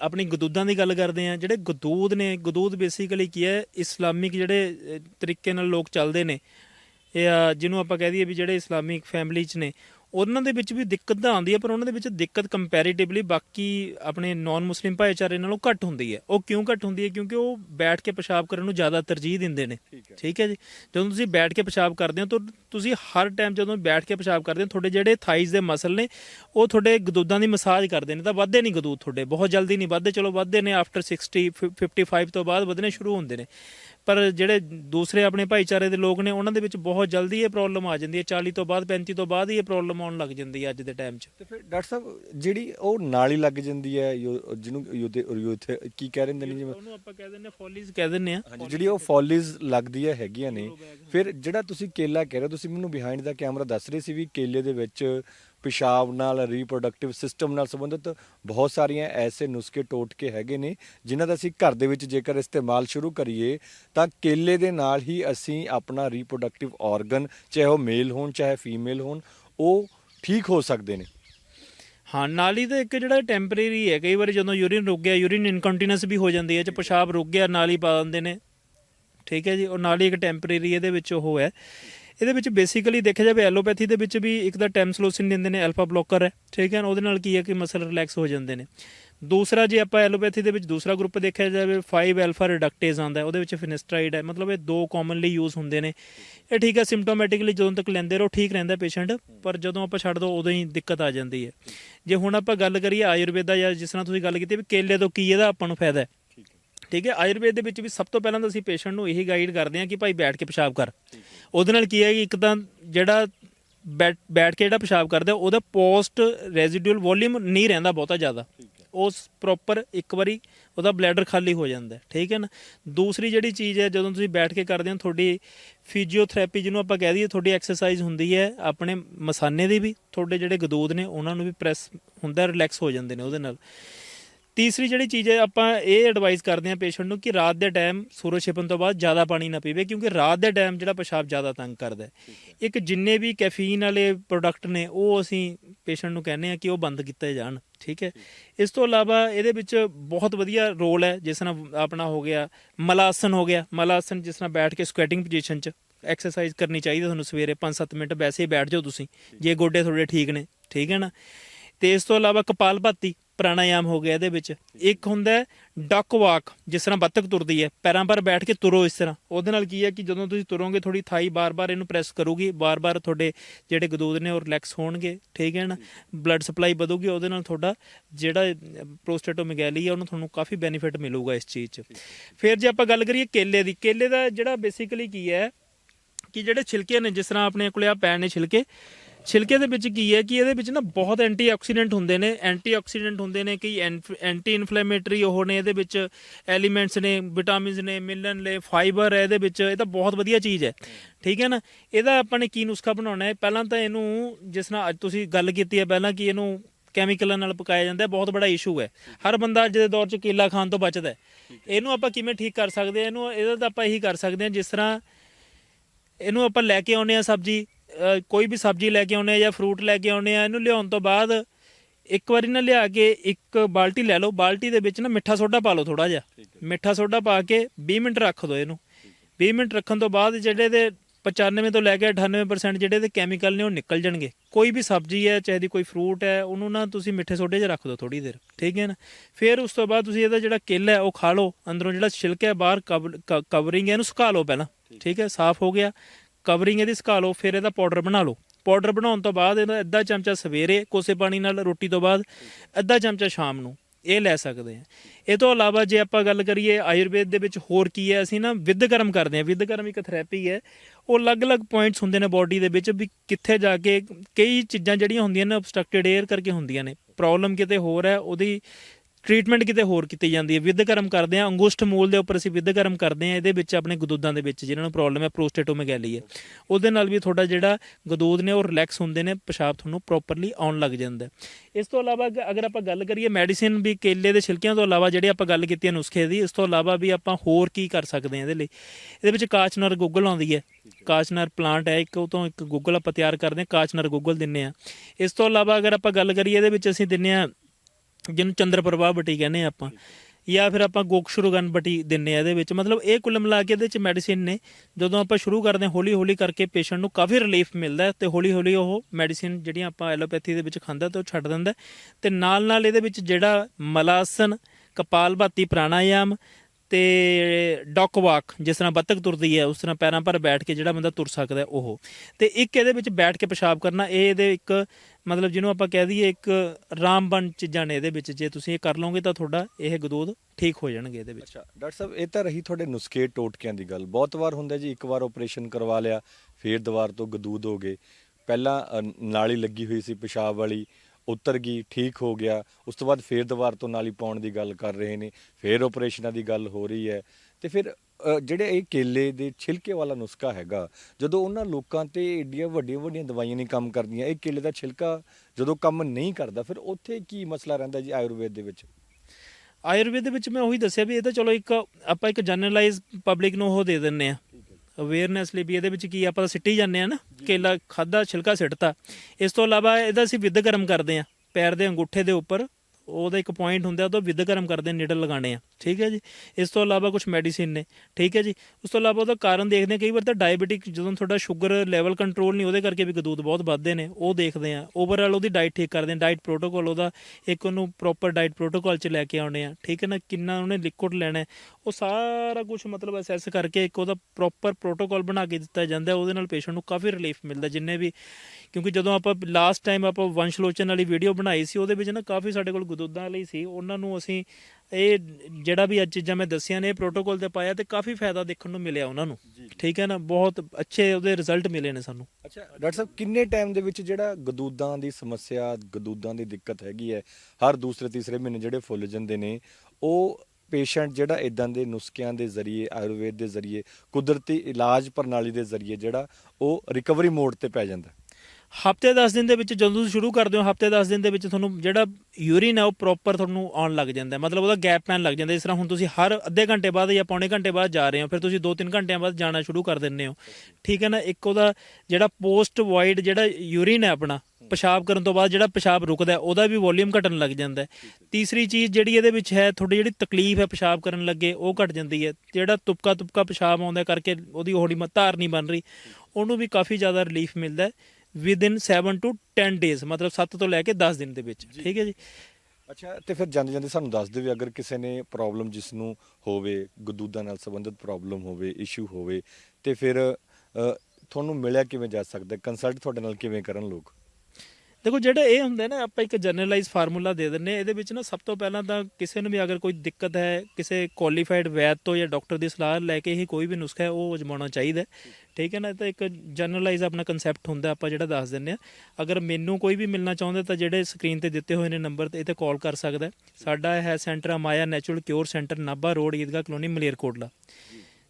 ਆਪਣੀ ਗਦੂਦਾਂ ਦੀ ਗੱਲ ਕਰਦੇ ਆ ਜਿਹੜੇ ਗਦੂਦ ਨੇ, ਗਦੂਦ ਬੇਸਿਕਲੀ ਕੀ ਹੈ, ਇਸਲਾਮਿਕ ਜਿਹੜੇ ਤਰੀਕੇ ਨਾਲ ਲੋਕ ਚੱਲਦੇ ਨੇ। ਇਹ ਜਿਹਨੂੰ ਆਪਾਂ ਕਹਿ ਦਈਏ ਵੀ ਜਿਹੜੇ ਇਸਲਾਮਿਕ ਫੈਮਿਲੀ ਚ ਨੇ ਉਹਨਾਂ ਦੇ ਵਿੱਚ ਵੀ ਦਿੱਕਤ ਤਾਂ ਆਉਂਦੀ ਹੈ ਪਰ ਉਹਨਾਂ ਦੇ ਵਿੱਚ ਦਿੱਕਤ ਕੰਪੈਰੀਟਿਵਲੀ ਬਾਕੀ ਆਪਣੇ ਨਾਨ ਮੁਸਲਿਮ ਭਾਈਚਾਰੇ ਨਾਲੋਂ ਘੱਟ ਹੁੰਦੀ ਹੈ। ਉਹ ਕਿਉਂ ਘੱਟ ਹੁੰਦੀ ਹੈ? ਕਿਉਂਕਿ ਉਹ ਬੈਠ ਕੇ ਪਿਸ਼ਾਬ ਕਰਨ ਨੂੰ ਜ਼ਿਆਦਾ ਤਰਜੀਹ ਦਿੰਦੇ ਨੇ। ਠੀਕ ਹੈ। ਜੀ? ਜਦੋਂ ਤੁਸੀਂ ਬੈਠ ਕੇ ਪਿਸ਼ਾਬ ਕਰਦੇ ਹੋ ਤਾਂ ਤੁਸੀਂ ਹਰ ਟਾਈਮ ਜਦੋਂ ਬੈਠ ਕੇ ਪਿਸ਼ਾਬ ਕਰਦੇ ਹੋ ਤੁਹਾਡੇ ਜਿਹੜੇ ਥਾਈਜ਼ ਦੇ ਮਸਲ ਨੇ ਉਹ ਤੁਹਾਡੇ ਗਦੂਦਾਂ ਦੀ ਮਸਾਜ ਕਰਦੇ ਨੇ। ਤਾਂ ਵੱਧਦੇ ਨਹੀਂ ਗਦੂਦ ਤੁਹਾਡੇ ਬਹੁਤ ਜਲਦੀ ਨਹੀਂ ਵੱਧਦੇ। ਚਲੋ ਵੱਧਦੇ ਨੇ ਆਫਟਰ 60 55 ਤੋਂ ਬਾਅਦ ਵਧਣੇ ਸ਼ੁਰੂ ਹੁੰਦੇ ਨੇ। ਪਰ ਜਿਹੜੇ ਦੂਸਰੇ ਆਪਣੇ ਭਾਈਚਾਰੇ ਦੇ ਲੋਕ ਨੇ ਉਹਨਾਂ ਦੇ ਵਿੱਚ ਬਹੁਤ ਜਲਦੀ ਇਹ ਪ੍ਰੋਬਲਮ ਆ ਜਾਂਦੀ ਹੈ। 40 ਤੋਂ ਬਾਅਦ 35 ਤੋਂ ਬਾਅਦ ਹੀ ਇਹ ਪ੍ਰੋਬਲਮ ਆਉਣ ਲੱਗ ਜਾਂਦੀ ਹੈ ਅੱਜ ਦੇ ਟਾਈਮ 'ਚ। ਤੇ ਫਿਰ ਡਾਕਟਰ ਸਾਹਿਬ ਜਿਹੜੀ ਉਹ ਨਾਲੀ ਲੱਗ ਜਾਂਦੀ ਹੈ ਜਿਹਨੂੰ ਯੂਥੇ ਯੂਥੇ ਕੀ ਕਹਿ ਰਹੇ ਨੇ ਜਿਵੇਂ ਉਹਨੂੰ ਆਪਾਂ ਕਹਿ ਦਿੰਦੇ ਫੋਲੀਜ਼ ਕਹਿ ਦਿੰਦੇ ਆ ਹਾਂਜੀ ਜਿਹੜੀ ਉਹ ਫੋਲੀਜ਼ ਲੱਗਦੀਆਂ ਹੈਗੀਆਂ ਨੇ। ਫਿਰ ਜਿਹੜਾ ਤੁਸੀਂ ਕੇਲਾ ਕਹਿ ਰਹੇ ਹੋ ਤੁਸੀਂ ਮੈਨੂੰ ਬਿਹਾਈਂਡ ਦਾ ਕੈਮਰਾ ਦੱਸ ਰਹੇ ਸੀ ਵੀ ਕੇਲੇ ਦੇ ਵਿੱਚ ਪਿਸ਼ਾਬ ਨਾਲ ਰੀਪਰੋਡਕਟਿਵ ਸਿਸਟਮ ਨਾਲ ਸੰਬੰਧਿਤ ਬਹੁਤ ਸਾਰੀਆਂ ਐਸੇ ਨੁਸਖੇ ਟੋਟਕੇ ਹੈਗੇ ਨੇ, ਜਿਨ੍ਹਾਂ ਦਾ ਅਸੀਂ ਘਰ ਦੇ ਵਿੱਚ ਜੇਕਰ ਇਸਤੇਮਾਲ ਸ਼ੁਰੂ ਕਰੀਏ, ਤਾਂ ਕੇਲੇ ਦੇ ਨਾਲ ਹੀ ਅਸੀਂ ਆਪਣਾ ਰੀਪਰੋਡਕਟਿਵ ਆਰਗਨ ਚਾਹੇ ਉਹ ਮੇਲ ਹੋਣ, ਚਾਹੇ ਫੀਮੇਲ ਹੋਣ, ਉਹ ਠੀਕ ਹੋ ਸਕਦੇ ਨੇ। ਹਾਂ, ਨਾਲੀ ਤਾਂ ਇੱਕ ਜਿਹੜਾ ਟੈਂਪਰੇਰੀ ਹੈ, ਕਈ ਵਾਰੀ ਜਦੋਂ ਯੂਰਿਨ ਰੁਕ ਗਿਆ ਯੂਰਿਨ ਇਨਕੰਟੀਨੈਂਸ ਵੀ ਹੋ ਜਾਂਦੀ ਹੈ, ਜੇ ਪਿਸ਼ਾਬ ਰੁਕ ਗਿਆ, ਨਾਲੀ ਪਾ ਦਿੰਦੇ ਨੇ। ਠੀਕ ਹੈ ਜੀ, ਉਹ ਨਾਲੀ ਇੱਕ ਟੈਂਪਰੇਰੀ ਇਹਦੇ ਵਿੱਚ ਉਹ ਹੈ। ਇਹਦੇ ਵਿੱਚ ਬੇਸਿਕਲੀ ਦੇਖਿਆ ਜਾਵੇ ਐਲੋਪੈਥੀ ਦੇ ਵਿੱਚ ਵੀ ਇੱਕ ਤਾਂ ਟੈਮਸਲੋਸਿਨ ਦਿੰਦੇ ਨੇ ਐਲਫਾ ਬਲੋਕਰ ਹੈ, ਠੀਕ ਹੈ, ਉਹਦੇ ਨਾਲ ਕੀ ਹੈ ਕਿ ਮਸਲ ਰਿਲੈਕਸ ਹੋ ਜਾਂਦੇ ਨੇ। ਦੂਸਰਾ ਜੇ ਆਪਾਂ ਐਲੋਪੈਥੀ ਦੇ ਵਿੱਚ ਦੂਸਰਾ ਗਰੁੱਪ ਦੇਖਿਆ ਜਾਵੇ 5 ਐਲਫਾ ਰਿਡਕਟੇਜ਼ ਆਉਂਦਾ ਉਹਦੇ ਵਿੱਚ ਫਿਨਿਸਟਰਾਈਡ ਹੈ, ਮਤਲਬ ਇਹ ਦੋ ਕਾਮਨਲੀ ਯੂਜ਼ ਹੁੰਦੇ ਨੇ। ਇਹ ਠੀਕ ਹੈ ਸਿੰਪਟੋਮੈਟਿਕਲੀ ਜਦੋਂ ਤੱਕ ਲੈਂਦੇ ਰਹੋ, ਠੀਕ ਰਹਿੰਦਾ ਪੇਸ਼ੈਂਟ ਪਰ ਜਦੋਂ ਆਪਾਂ ਛੱਡ ਦੋ, ਉਦੋਂ ਹੀ ਦਿੱਕਤ ਆ ਜਾਂਦੀ ਹੈ। ਜੇ ਹੁਣ ਆਪਾਂ ਗੱਲ ਕਰੀਏ ਆਯੁਰਵੇਦਾ ਜਾਂ ਜਿਸ ਤਰ੍ਹਾਂ ਤੁਸੀਂ ਗੱਲ ਕੀਤੀ ਵੀ ਕੇਲੇ ਤੋਂ ਕੀ ਇਹਦਾ ਆਪਾਂ ਨੂੰ ਫਾਇਦਾ ਹੈ ਠੀਕ ਹੈ, ਆਯੁਰਵੇਦ ਦੇ ਵਿੱਚ ਵੀ ਸਭ ਤੋਂ ਪਹਿਲਾਂ ਤਾਂ ਅਸੀਂ ਪੇਸ਼ੈਂਟ ਨੂੰ ਇਹੀ ਗਾਈਡ ਕਰਦੇ ਹਾਂ ਕਿ ਭਾਈ ਬੈਠ ਕੇ ਪਿਸ਼ਾਬ ਕਰ। ਉਹਦੇ ਨਾਲ ਕੀ ਹੈ ਕਿ ਇੱਕ ਤਾਂ ਜਿਹੜਾ ਬੈਠ ਬੈਠ ਕੇ ਜਿਹੜਾ ਪਿਸ਼ਾਬ ਕਰਦਾ, ਉਹਦਾ ਪੋਸਟ ਰੈਜ਼ੀਡੂਅਲ ਵੋਲਿਊਮ ਨਹੀਂ ਰਹਿੰਦਾ ਬਹੁਤਾ ਜ਼ਿਆਦਾ। ਉਸ ਪ੍ਰੋਪਰ ਇੱਕ ਵਾਰੀ ਉਹਦਾ ਬਲੈਡਰ ਖਾਲੀ ਹੋ ਜਾਂਦਾ ਠੀਕ ਹੈ ਨਾ? ਦੂਸਰੀ ਜਿਹੜੀ ਚੀਜ਼ ਹੈ, ਜਦੋਂ ਤੁਸੀਂ ਬੈਠ ਕੇ ਕਰਦੇ ਹੋ, ਤੁਹਾਡੀ ਫਿਜ਼ੀਓਥੈਰੇਪੀ ਜਿਹਨੂੰ ਆਪਾਂ ਕਹਿ ਦਈਏ, ਤੁਹਾਡੀ ਐਕਸਰਸਾਈਜ਼ ਹੁੰਦੀ ਹੈ ਆਪਣੇ ਮਸਾਨੇ ਦੀ ਵੀ, ਤੁਹਾਡੇ ਜਿਹੜੇ ਗਦੂਦ ਨੇ, ਉਹਨਾਂ ਨੂੰ ਵੀ ਪ੍ਰੈਸ ਹੁੰਦਾ ਰਿਲੈਕਸ ਹੋ ਜਾਂਦੇ ਨੇ ਉਹਦੇ ਨਾਲ। ਤੀਸਰੀ ਜਿਹੜੀ ਚੀਜ਼ ਹੈ ਆਪਾਂ ਇਹ ਐਡਵਾਈਸ ਕਰਦੇ ਹਾਂ ਪੇਸ਼ੈਂਟ ਨੂੰ ਕਿ ਰਾਤ ਦੇ ਟਾਈਮ ਸੂਰਜ ਛਿਪਣ ਤੋਂ ਬਾਅਦ ਜ਼ਿਆਦਾ ਪਾਣੀ ਨਾ ਪੀਵੇ ਕਿਉਂਕਿ ਰਾਤ ਦੇ ਟਾਈਮ ਜਿਹੜਾ ਪਿਸ਼ਾਬ ਜ਼ਿਆਦਾ ਤੰਗ ਕਰਦਾ ਹੈ। ਇੱਕ ਜਿੰਨੇ ਵੀ ਕੈਫੀਨ ਵਾਲੇ ਪ੍ਰੋਡਕਟ ਨੇ ਉਹ ਅਸੀਂ ਪੇਸ਼ੈਂਟ ਨੂੰ ਕਹਿੰਦੇ ਆ ਕਿ ਉਹ ਬੰਦ ਕੀਤੇ ਜਾਣ ਠੀਕ ਹੈ? ਇਸ ਤੋਂ ਇਲਾਵਾ ਇਹਦੇ ਵਿੱਚ ਬਹੁਤ ਵਧੀਆ ਰੋਲ ਹੈ ਜਿਸ ਤਰ੍ਹਾਂ ਆਪਣਾ ਹੋ ਗਿਆ ਮਲਾਸਨ ਹੋ ਗਿਆ। ਮਲਾਸਨ ਜਿਸ ਤਰ੍ਹਾਂ ਬੈਠ ਕੇ ਸਕੁਐਟਿੰਗ ਪੋਜੀਸ਼ਨ 'ਚ ਐਕਸਰਸਾਈਜ਼ ਕਰਨੀ ਚਾਹੀਦੀ ਤੁਹਾਨੂੰ ਸਵੇਰੇ 5-7 ਮਿੰਟ ਵੈਸੇ ਹੀ ਬੈਠ ਜਾਓ ਤੁਸੀਂ ਜੇ ਗੋਡੇ ਤੁਹਾਡੇ ਠੀਕ ਨੇ ਠੀਕ ਹੈ ਨਾ? ਤੇ ਇਸ ਤੋਂ ਇਲਾਵਾ ਕਪਾਲਭਾਤੀ ਪ੍ਰਾਣਾਯਾਮ ਹੋ ਗਿਆ ਇਹਦੇ ਵਿੱਚ। ਇੱਕ ਹੁੰਦਾ ਡੱਕ ਵਾਕ, ਜਿਸ ਤਰ੍ਹਾਂ ਬੱਤਕ ਤੁਰਦੀ ਹੈ, ਪੈਰਾਂ ਪਰ ਬੈਠ ਕੇ ਤੁਰੋ ਇਸ ਤਰ੍ਹਾਂ। ਉਹਦੇ ਨਾਲ ਕੀ ਹੈ ਕਿ ਜਦੋਂ ਤੁਸੀਂ ਤੁਰੋਗੇ ਥੋੜੀ ਥਾਈ ਬਾਰ-ਬਾਰ ਇਹਨੂੰ ਪ੍ਰੈਸ ਕਰੂਗੀ। ਬਾਰ-ਬਾਰ ਤੁਹਾਡੇ ਜਿਹੜੇ ਗਦੂਦ ਨੇ ਉਹ ਰਿਲੈਕਸ ਹੋਣਗੇ, ਠੀਕ ਹੈ ਨਾ? ਬਲੱਡ ਸਪਲਾਈ ਵਧੂਗੀ, ਉਹਦੇ ਨਾਲ ਤੁਹਾਡਾ ਜਿਹੜਾ ਪ੍ਰੋਸਟੇਟੋਮੈਗਾਲੀ ਹੈ, ਉਹਨੂੰ ਤੁਹਾਨੂੰ ਕਾਫੀ ਬੈਨੀਫਿਟ ਮਿਲੂਗਾ ਇਸ ਚੀਜ਼ 'ਚ। ਫਿਰ ਜੇ ਆਪਾਂ ਗੱਲ ਕਰੀਏ ਕੇਲੇ ਦੀ, ਕੇਲੇ ਦਾ ਜਿਹੜਾ ਬੇਸਿਕਲੀ ਕੀ ਹੈ, ਕਿ ਜਿਹੜੇ ਛਿਲਕੇ ਨੇ, ਜਿਸ ਤਰ੍ਹਾਂ ਆਪਣੇ ਕੋਲੇ ਆ ਪੈਣ ਨੇ ਛਿਲਕੇ ਛਿਲਕੇ ਦੇ ਵਿੱਚ ਕੀ ਹੈ ਕਿ ਇਹਦੇ ਵਿੱਚ ਨਾ ਬਹੁਤ ਐਂਟੀਆਕਸੀਡੈਂਟ ਹੁੰਦੇ ਨੇ ਐਂਟੀਆਕਸੀਡੈਂਟ ਹੁੰਦੇ ਨੇ ਕਈ ਐਂਟੀ ਇਨਫਲੇਮੇਟਰੀ ਉਹ ਨੇ ਇਹਦੇ ਵਿੱਚ ਐਲੀਮੈਂਟਸ ਨੇ ਵਿਟਾਮਿਨਸ ਨੇ ਮਿਨਰਲ ਨੇ ਫਾਈਬਰ ਹੈ ਇਹਦੇ ਵਿੱਚ ਇਹ ਤਾਂ ਬਹੁਤ ਵਧੀਆ ਚੀਜ਼ ਹੈ। ਠੀਕ ਹੈ ਨਾ? ਇਹਦਾ ਆਪਾਂ ਨੇ ਕੀ ਨੁਸਖਾ ਬਣਾਉਣਾ ਹੈ? ਪਹਿਲਾਂ ਤਾਂ ਇਹਨੂੰ ਜਿਸ ਤਰ੍ਹਾਂ ਅੱਜ ਤੁਸੀਂ ਗੱਲ ਕੀਤੀ ਹੈ ਪਹਿਲਾਂ ਕਿ ਇਹਨੂੰ ਕੈਮੀਕਲਾਂ ਨਾਲ ਪਕਾਇਆ ਜਾਂਦਾ ਹੈ ਬਹੁਤ ਬੜਾ ਇਸ਼ੂ ਹੈ। ਹਰ ਬੰਦਾ ਅੱਜ ਦੇ ਦੌਰ 'ਚ ਕੇਲਾ ਖਾਣ ਤੋਂ ਬਚਦਾ ਹੈ। ਇਹਨੂੰ ਆਪਾਂ ਕਿਵੇਂ ਠੀਕ ਕਰ ਸਕਦੇ ਹਾਂ? ਇਹਨੂੰ ਇਹਦਾ ਤਾਂ ਆਪਾਂ ਇਹੀ ਕਰ ਸਕਦੇ ਹਾਂ ਜਿਸ ਤਰ੍ਹਾਂ ਇਹਨੂੰ ਆਪਾਂ ਲੈ ਕੇ ਆਉਨੇ ਆ ਸਬਜੀ ਕੋਈ ਵੀ ਸਬਜੀ ਲੈ ਕੇ ਆਉਨੇ ਆ ਜਾਂ ਫਰੂਟ ਲੈ ਕੇ ਆਉਨੇ ਆ ਇਹਨੂੰ ਲਿਆਉਣ ਤੋਂ ਬਾਅਦ ਇੱਕ ਵਾਰੀ ਨਾ ਲਿਆ ਕੇ ਇੱਕ ਬਾਲਟੀ ਲੈ ਲਓ। ਬਾਲਟੀ ਦੇ ਵਿੱਚ ਨਾ ਮਿੱਠਾ ਸੋਡਾ ਪਾ ਲਓ ਥੋੜਾ ਜਿਹਾ। ਮਿੱਠਾ ਸੋਡਾ ਪਾ ਕੇ 20 ਮਿੰਟ ਰੱਖ ਦਿਓ ਇਹਨੂੰ। 20 ਮਿੰਟ ਰੱਖਣ ਤੋਂ ਬਾਅਦ ਜਿਹੜੇ ਦੇ 95 ਤੋਂ ਲੈ ਕੇ 98% ਜਿਹੜੇ ਤੇ ਕੈਮੀਕਲ ਨੇ ਉਹ ਨਿਕਲ ਜਾਣਗੇ। ਕੋਈ ਵੀ ਸਬਜ਼ੀ ਹੈ ਚਾਹੇ ਦੀ ਕੋਈ ਫਰੂਟ ਹੈ ਉਹਨੂੰ ਨਾ ਤੁਸੀਂ ਮਿੱਠੇ ਸੋਡੇ 'ਚ ਰੱਖ ਦਿਓ ਥੋੜੀ ਦੇਰ। ਠੀਕ ਹੈ ਨਾ? ਫਿਰ ਉਸ ਤੋਂ ਬਾਅਦ ਤੁਸੀਂ ਇਹਦਾ ਜਿਹੜਾ ਕਿੱਲ ਹੈ ਉਹ ਖਾ ਲਓ। ਅੰਦਰੋਂ ਜਿਹੜਾ ਛਿਲਕਾ ਹੈ ਬਾਹਰ ਕਵਰਿੰਗ ਹੈ ਇਹਨੂੰ ਸੁਕਾ ਲਓ ਪਹਿਲਾਂ। ਠੀਕ ਹੈ? ਸਾਫ਼ ਹੋ ਗਿਆ। ਕਵਰਿੰਗ ਇਹਦੀ ਸੁਕਾ ਲਓ, ਫਿਰ ਇਹਦਾ ਪਾਊਡਰ ਬਣਾ ਲਓ। ਪਾਊਡਰ ਬਣਾਉਣ ਤੋਂ ਬਾਅਦ ਇਹਦਾ ਅੱਧਾ ਚਮਚਾ ਸਵੇਰੇ ਕੋਸੇ ਪਾਣੀ ਨਾਲ, ਰੋਟੀ ਤੋਂ ਬਾਅਦ ਅੱਧਾ ਚਮਚਾ ਸ਼ਾਮ ਨੂੰ ਇਹ ਲੈ ਸਕਦੇ ਆ ਇਹ ਤੋਂ ਇਲਾਵਾ ਜੇ ਆਪਾਂ ਗੱਲ ਕਰੀਏ ਆਯੁਰਵੇਦ ਦੇ ਵਿੱਚ ਹੋਰ ਕੀ ਹੈ, ਅਸੀਂ ਨਾ ਵਿਦਕਰਮ ਕਰਦੇ ਆ ਵਿਦਕਰਮ ਇੱਕ ਥੈਰੇਪੀ ਹੈ। ਉਹ ਅਲੱਗ-ਅਲੱਗ ਪੁਆਇੰਟਸ ਹੁੰਦੇ ਨੇ ਬਾਡੀ ਦੇ ਵਿੱਚ ਵੀ ਕਿੱਥੇ ਜਾ ਕੇ ਕਈ ਚੀਜ਼ਾਂ ਜਿਹੜੀਆਂ ਹੁੰਦੀਆਂ ਨੇ, obstructed 에ਅਰ ਕਰਕੇ ਹੁੰਦੀਆਂ ਨੇ। ਪ੍ਰੋਬਲਮ ਕਿਤੇ ਹੋਰ ਹੈ, ਉਹਦੀ ਟ੍ਰੀਟਮੈਂਟ ਕਿਤੇ ਹੋਰ ਕੀਤੀ ਜਾਂਦੀ ਹੈ। ਵਿਦਕਰਮ ਕਰਦੇ ਆ ਅੰਗੁਸ਼ਟ ਮੂਲ ਦੇ ਉੱਪਰ ਅਸੀਂ ਵਿਦਕਰਮ ਕਰਦੇ ਆ ਇਹਦੇ ਵਿੱਚ ਆਪਣੇ ਗਦੂਦਾਂ ਦੇ ਵਿੱਚ ਜਿਹਨਾਂ ਨੂੰ ਪ੍ਰੋਬਲਮ ਹੈ ਪ੍ਰੋਸਟੇਟੋਮੈਗੈਲੀ ਹੈ। ਉਹਦੇ ਨਾਲ ਵੀ ਤੁਹਾਡਾ ਜਿਹੜਾ ਗਦੂਦ ਨੇ, ਉਹ ਰਿਲੈਕਸ ਹੁੰਦੇ ਨੇ, ਪਿਸ਼ਾਬ ਤੁਹਾਨੂੰ ਪ੍ਰੋਪਰਲੀ ਆਉਣ ਲੱਗ ਜਾਂਦਾ ਇਸ ਤੋਂ ਇਲਾਵਾ ਅਗਰ ਆਪਾਂ ਗੱਲ ਕਰੀਏ ਮੈਡੀਸਿਨ ਵੀ ਕੇਲੇ ਦੇ ਛਿਲਕਿਆਂ ਤੋਂ ਇਲਾਵਾ ਜਿਹੜੇ ਆਪਾਂ ਗੱਲ ਕੀਤੀ ਹੈ ਨੁਸਖੇ ਦੀ, ਇਸ ਤੋਂ ਇਲਾਵਾ ਵੀ ਆਪਾਂ ਹੋਰ ਕੀ ਕਰ ਸਕਦੇ ਹਾਂ ਇਹਦੇ ਲਈ। ਇਹਦੇ ਵਿੱਚ ਕਾਚਨਰ ਗੁੱਗਲ ਆਉਂਦੀ ਹੈ। ਕਾਚਨਰ ਪਲਾਂਟ ਹੈ, ਇੱਕ ਉਹ ਤੋਂ ਇੱਕ ਗੁੱਗਲ ਆਪਾਂ ਤਿਆਰ ਕਰਦੇ ਹਾਂ, ਕਾਚਨਰ ਗੁੱਗਲ ਦਿੰਨੇ ਆ ਇਸ ਤੋਂ ਇਲਾਵਾ ਅਗਰ ਆਪਾਂ ਗੱਲ ਕਰੀਏ ਇਹਦੇ ਵਿੱਚ ਅਸੀਂ ਦਿੰਨੇ ਆ ਜਿਹਨੂੰ ਚੰਦਰ ਪ੍ਰਭਾ ਬਟੀ ਕਹਿੰਦੇ ਆ ਆਪਾਂ, ਜਾਂ ਫਿਰ ਆਪਾਂ ਗੋਕਸ਼ੁਰਗਨ ਬਟੀ ਦਿੰਨੇ ਆ ਇਹਦੇ ਵਿੱਚ। ਮਤਲਬ ਇਹ ਕੁੱਲ ਮਿਲਾ ਕੇ ਇਹਦੇ ਚ ਮੈਡੀਸਿਨ ਨੇ। ਜਦੋਂ ਆਪਾਂ ਸ਼ੁਰੂ ਕਰਦੇ ਹਾਂ ਹੌਲੀ ਹੌਲੀ ਕਰਕੇ ਪੇਸ਼ੈਂਟ ਨੂੰ ਕਾਫੀ ਰਿਲੀਫ ਮਿਲਦਾ ਹੈ ਤੇ ਹੌਲੀ ਹੌਲੀ ਉਹ ਮੈਡੀਸਿਨ ਜਿਹੜੀਆਂ ਆਪਾਂ ਐਲੋਪੈਥੀ ਦੇ ਵਿੱਚ ਖਾਂਦਾ ਤੇ ਉਹ ਛੱਡ ਦਿੰਦਾ ਹੈ। ਤੇ ਨਾਲ ਨਾਲ ਇਹਦੇ ਵਿੱਚ ਜਿਹੜਾ ਮਲਾਸਨ, ਕਪਾਲਭਾਤੀ ਪ੍ਰਾਣਾਯਾਮ ਤੇ ਡੌਕ ਵਾਕ, ਜਿਸ ਤਰ੍ਹਾਂ ਬੱਤਕ ਤੁਰਦੀ ਹੈ, ਉਸ ਤਰ੍ਹਾਂ ਪੈਰਾਂ ਪਰ ਬੈਠ ਕੇ ਜਿਹੜਾ ਬੰਦਾ ਤੁਰ ਸਕਦਾ ਉਹ। ਤੇ ਇੱਕ ਇਹਦੇ ਵਿੱਚ ਬੈਠ ਕੇ ਪਿਸ਼ਾਬ ਕਰਨਾ, ਇਹ ਇਹਦੇ ਇੱਕ ਮਤਲਬ ਜਿਹਨੂੰ ਆਪਾਂ ਕਹਿ ਦਈਏ ਇੱਕ ਰਾਮਬਨ ਚੀਜ਼ਾਂ ਨੇ ਇਹਦੇ ਵਿੱਚ। ਜੇ ਤੁਸੀਂ ਇਹ ਕਰ ਲਓਗੇ ਤਾਂ ਤੁਹਾਡਾ ਇਹ ਗਦੂਦ ਠੀਕ ਹੋ ਜਾਣਗੇ ਇਹਦੇ ਵਿੱਚ। ਅੱਛਾ, ਡਾਕਟਰ ਸਾਹਿਬ, ਇਹ ਤਾਂ ਰਹੀ ਤੁਹਾਡੇ ਨੁਸਖੇ ਟੋਟਕਿਆਂ ਦੀ ਗੱਲ। ਬਹੁਤ ਵਾਰ ਹੁੰਦਾ ਜੀ, ਇੱਕ ਵਾਰ ਆਪਰੇਸ਼ਨ ਕਰਵਾ ਲਿਆ, ਫੇਰ ਦੁਬਾਰ ਤੋਂ ਗਦੂਦ ਹੋ ਗਏ। ਪਹਿਲਾਂ ਨਾਲੀ ਲੱਗੀ ਹੋਈ ਸੀ ਪਿਸ਼ਾਬ ਵਾਲੀ ਉਤਰ ਗਈ ਠੀਕ ਹੋ ਗਿਆ। ਉਸ ਤੋਂ ਬਾਅਦ ਫੇਰ ਦੁਬਾਰ ਤੋਂ ਨਾਲੀ ਪਾਉਣ ਦੀ ਗੱਲ ਕਰ ਰਹੇ ਨੇ ਫੇਰ ਆਪਰੇਸ਼ਨਾਂ ਦੀ ਗੱਲ ਹੋ ਰਹੀ ਹੈ। ਤੇ ਫਿਰ ਜਿਹੜੇ ਇਹ ਕੇਲੇ ਦੇ ਛਿਲਕੇ ਵਾਲਾ ਨੁਸਖਾ ਹੈਗਾ ਜਦੋਂ ਉਹਨਾਂ ਲੋਕਾਂ ਤੇ ਏਡੀਆਂ ਵੱਡੀਆਂ ਵੱਡੀਆਂ ਦਵਾਈਆਂ ਨਹੀਂ ਕੰਮ ਕਰਦੀਆਂ ਇਹ ਕੇਲੇ ਦਾ ਛਿਲਕਾ ਜਦੋਂ ਕੰਮ ਨਹੀਂ ਕਰਦਾ ਫਿਰ ਉੱਥੇ ਕੀ ਮਸਲਾ ਰਹਿੰਦਾ ਜੀ ਆਯੁਰਵੇਦ ਦੇ ਵਿੱਚ? ਆਯੁਰਵੇਦ ਦੇ ਵਿੱਚ ਮੈਂ ਉਹੀ ਦੱਸਿਆ ਵੀ ਇਹ ਤਾਂ ਚਲੋ ਇੱਕ ਆਪਾਂ ਇੱਕ ਜਨਰਲਾਈਜ਼ ਪਬਲਿਕ ਨੂੰ ਉਹ ਦੇ ਦਿੰਨੇ ਆ ਅਵੇਅਰਨੈਸ ਲਈ ਵੀ ਇਹਦੇ ਵਿੱਚ ਕੀ ਆਪਾਂ ਸਿੱਟੀ ਜਾਂਦੇ ਆ ਨਾ, ਕੇਲਾ ਖਾਦਾ ਛਿਲਕਾ ਸਿੱਟਤਾ। ਇਸ ਤੋਂ ਇਲਾਵਾ ਇਹਦਾ ਅਸੀਂ ਵਿਦਕਰਮ ਕਰਦੇ ਆ, ਪੈਰ ਦੇ ਅੰਗੂਠੇ ਦੇ ਉੱਪਰ, ਉਹਦਾ ਇੱਕ ਪੁਆਇੰਟ ਹੁੰਦਾ ਉਹ ਤੋਂ ਵਿਦਕਰਮ ਕਰਦੇ, ਨੀਡਲ ਲਗਾਣੇ ਆ। ਠੀਕ ਹੈ ਜੀ? ਇਸ ਤੋਂ ਇਲਾਵਾ ਕੁਝ ਮੈਡੀਸਿਨ ਨੇ, ਠੀਕ ਹੈ ਜੀ? ਉਸ ਤੋਂ ਇਲਾਵਾ ਉਹਦਾ ਕਾਰਨ ਦੇਖਦੇ ਆ ਕਈ ਵਾਰ ਤਾਂ ਡਾਇਬੀਟਿਕ ਜਦੋਂ ਤੁਹਾਡਾ ਸ਼ੂਗਰ ਲੈਵਲ ਕੰਟਰੋਲ ਨਹੀਂ, ਉਹਦੇ ਕਰਕੇ ਵੀ ਗਦੂਦ ਬਹੁਤ ਵੱਧਦੇ ਨੇ, ਉਹ ਦੇਖਦੇ ਆ ਓਵਰਆਲ ਉਹਦੀ ਡਾਈਟ ਠੀਕ ਕਰਦੇ ਆ ਡਾਈਟ ਪ੍ਰੋਟੋਕੋਲ ਉਹਦਾ, ਇੱਕ ਉਹਨੂੰ ਪ੍ਰੋਪਰ ਡਾਈਟ ਪ੍ਰੋਟੋਕੋਲ ਚ ਲੈ ਕੇ ਆਉਣੇ ਆ ਠੀਕ ਹੈ ਨਾ? ਕਿੰਨਾ ਉਹਨੇ ਲਿਕੁਇਡ ਲੈਣਾ ਉਹ ਸਾਰਾ ਕੁਝ ਮਤਲਬ ਅਸੈਸ ਕਰਕੇ ਇੱਕ ਉਹਦਾ ਪ੍ਰੋਪਰ ਪ੍ਰੋਟੋਕੋਲ ਬਣਾ ਕੇ ਦਿੱਤਾ ਜਾਂਦਾ ਉਹਦੇ ਨਾਲ ਪੇਸ਼ੈਂਟ ਨੂੰ ਕਾਫੀ ਰਿਲੀਫ ਮਿਲਦਾ ਜਿੰਨੇ ਵੀ, ਕਿਉਂਕਿ ਜਦੋਂ ਆਪਾਂ ਲਾਸਟ ਟਾਈਮ ਆਪਾਂ ਵੰਸ਼ਲੋਚਨ ਵਾਲੀ ਵੀਡੀਓ ਬਣਾਈ ਸੀ, ਉਹਦੇ ਵਿੱਚ ਨਾ ਕਾਫੀ ਸਾਡੇ ਕੋਲ ਗਦੂਦਾਂ ਲਈ ਸੀ, ਉਹਨਾਂ ਨੂੰ ਅਸੀਂ ਇਹ ਜਿਹੜਾ ਵੀ ਅੱਜ ਚੀਜ਼ਾਂ ਮੈਂ ਦੱਸੀਆਂ ਨੇ ਪ੍ਰੋਟੋਕਾਲ ਤੇ ਪਾਇਆ ਤੇ ਕਾਫੀ ਫਾਇਦਾ ਦੇਖਣ ਨੂੰ ਮਿਲਿਆ ਉਹਨਾਂ ਨੂੰ। ਠੀਕ ਹੈ ਨਾ? ਬਹੁਤ ਅੱਛੇ ਉਹਦੇ ਰਿਜ਼ਲਟ ਮਿਲੇ ਨੇ ਸਾਨੂੰ। ਅੱਛਾ ਡਾਕਟਰ ਸਾਹਿਬ ਕਿੰਨੇ ਟਾਈਮ ਦੇ ਵਿੱਚ ਜਿਹੜਾ ਗਦੂਦਾਂ ਦੀ ਸਮੱਸਿਆ ਗਦੂਦਾਂ ਦੀ ਦਿੱਕਤ ਹੈਗੀ ਹੈ ਹਰ ਦੂਸਰੇ ਤੀਸਰੇ ਮਹੀਨੇ ਜਿਹੜੇ ਫੁੱਲ ਜਾਂਦੇ ਨੇ ਉਹ ਪੇਸ਼ੈਂਟ ਜਿਹੜਾ ਇਦਾਂ ਦੇ ਨੁਸਖਿਆਂ ਦੇ ਜ਼ਰੀਏ ਆਯੁਰਵੇਦ ਦੇ ਜ਼ਰੀਏ ਕੁਦਰਤੀ ਇਲਾਜ ਪ੍ਰਣਾਲੀ ਦੇ ਜ਼ਰੀਏ ਜਿਹੜਾ ਉਹ ਰਿਕਵਰੀ ਮੋਡ ਤੇ ਪੈ ਜਾਂਦਾ? ਹਫ਼ਤੇ 10 ਦਿਨ ਦੇ ਵਿੱਚ ਜਦੋਂ ਤੁਸੀਂ ਸ਼ੁਰੂ ਕਰਦੇ ਹੋ, ਹਫ਼ਤੇ 10 ਦਿਨ ਦੇ ਵਿੱਚ ਤੁਹਾਨੂੰ ਜਿਹੜਾ ਯੂਰਿਨ ਹੈ ਉਹ ਪ੍ਰੋਪਰ ਤੁਹਾਨੂੰ ਆਉਣ ਲੱਗ ਜਾਂਦਾ ਮਤਲਬ ਉਹਦਾ ਗੈਪ ਪੈਣ ਲੱਗ ਜਾਂਦਾ ਜਿਸ ਤਰ੍ਹਾਂ ਹੁਣ ਤੁਸੀਂ ਹਰ ਅੱਧੇ ਘੰਟੇ ਬਾਅਦ ਜਾਂ ਪੌਣੇ ਘੰਟੇ ਬਾਅਦ ਜਾ ਰਹੇ ਹੋ, ਫਿਰ ਤੁਸੀਂ 2-3 ਘੰਟਿਆਂ ਬਾਅਦ ਜਾਣਾ ਸ਼ੁਰੂ ਕਰ ਦਿੰਦੇ ਹੋ। ਠੀਕ ਹੈ ਨਾ? ਇੱਕ ਉਹਦਾ ਜਿਹੜਾ ਪੋਸਟ ਵਾਈਡ ਜਿਹੜਾ ਯੂਰਿਨ ਹੈ ਆਪਣਾ, ਪਿਸ਼ਾਬ ਕਰਨ ਤੋਂ ਬਾਅਦ ਜਿਹੜਾ ਪਿਸ਼ਾਬ ਰੁਕਦਾ ਉਹਦਾ ਵੀ ਵੋਲਿਊਮ ਘਟਣ ਲੱਗ ਜਾਂਦਾ ਤੀਸਰੀ ਚੀਜ਼ ਜਿਹੜੀ ਇਹਦੇ ਵਿੱਚ ਹੈ, ਤੁਹਾਡੀ ਜਿਹੜੀ ਤਕਲੀਫ ਹੈ ਪਿਸ਼ਾਬ ਕਰਨ ਲੱਗੇ, ਉਹ ਘਟ ਜਾਂਦੀ ਹੈ। ਜਿਹੜਾ ਤੁਪਕਾ ਤੁਪਕਾ ਪਿਸ਼ਾਬ ਆਉਂਦਾ ਕਰਕੇ ਉਹਦੀ ਹੋੜੀ ਧਾਰ ਨਹੀਂ ਬਣ ਰਹੀ, ਉਹਨੂੰ ਵੀ ਕਾਫੀ ਜ਼ਿਆਦਾ ਰਿਲੀਫ ਮਿਲਦਾ ਹੈ। ਵਿਦਿਨ 7 ਟੂ 10 ਡੇਜ਼ ਮਤਲਬ 7 ਤੋਂ ਲੈ ਕੇ 10 ਦਿਨ ਦੇ ਵਿੱਚ। ਠੀਕ ਹੈ ਜੀ? ਅੱਛਾ ਤੇ ਫਿਰ ਜਾਂਦੇ ਜਾਂਦੇ ਸਾਨੂੰ ਦੱਸ ਦਿਓ ਵੀ ਅਗਰ ਕਿਸੇ ਨੇ ਪ੍ਰੋਬਲਮ ਜਿਸ ਨੂੰ ਹੋਵੇ ਗਦੂਦਾਂ ਨਾਲ ਸੰਬੰਧਿਤ ਪ੍ਰੋਬਲਮ ਹੋਵੇ ਇਸ਼ੂ ਹੋਵੇ ਤੇ ਫਿਰ ਤੁਹਾਨੂੰ ਮਿਲਿਆ ਕਿਵੇਂ ਜਾ ਸਕਦਾ? ਕੰਸਲਟ ਤੁਹਾਡੇ ਨਾਲ ਕਿਵੇਂ ਕਰਨ ਲੋਕ? ਦੇਖੋ ਜਿਹੜਾ ਇਹ ਹੁੰਦਾ ਨਾ, ਆਪਾਂ ਇੱਕ ਜਨਰਲਾਈਜ਼ ਫਾਰਮੂਲਾ ਦੇ ਦਿੰਨੇ ਆ ਇਹਦੇ ਵਿੱਚ ਨਾ ਸਭ ਤੋਂ ਪਹਿਲਾਂ ਤਾਂ ਕਿਸੇ ਨੂੰ ਵੀ ਅਗਰ ਕੋਈ ਦਿੱਕਤ ਹੈ, ਕਿਸੇ ਕੁਆਲੀਫਾਈਡ ਵੈਦ ਤੋਂ ਜਾਂ ਡਾਕਟਰ ਦੀ ਸਲਾਹ ਲੈ ਕੇ ਹੀ ਕੋਈ ਵੀ ਨੁਸਖਾ ਹੈ, ਉਹ ਅਜਮਾਉਣਾ ਚਾਹੀਦਾ ਠੀਕ ਹੈ ਨਾ, ਇਹ ਤਾਂ ਇੱਕ ਜਨਰਲਾਈਜ਼ ਆਪਣਾ ਕਨਸੈਪਟ ਹੁੰਦਾ, ਆਪਾਂ ਜਿਹੜਾ ਦੱਸ ਦਿੰਨੇ ਆ ਅਗਰ ਮੈਨੂੰ ਕੋਈ ਵੀ ਮਿਲਣਾ ਚਾਹੁੰਦਾ ਤਾਂ ਜਿਹੜੇ ਸਕਰੀਨ ਤੇ ਦਿੱਤੇ ਹੋਏ ਨੇ ਨੰਬਰ ਤੇ ਇਹ ਤੇ ਕਾਲ ਕਰ ਸਕਦਾ ਸਾਡਾ ਹੈ centre Amaya natural cure centre Nabha road Eidgah colony, Malerkotla.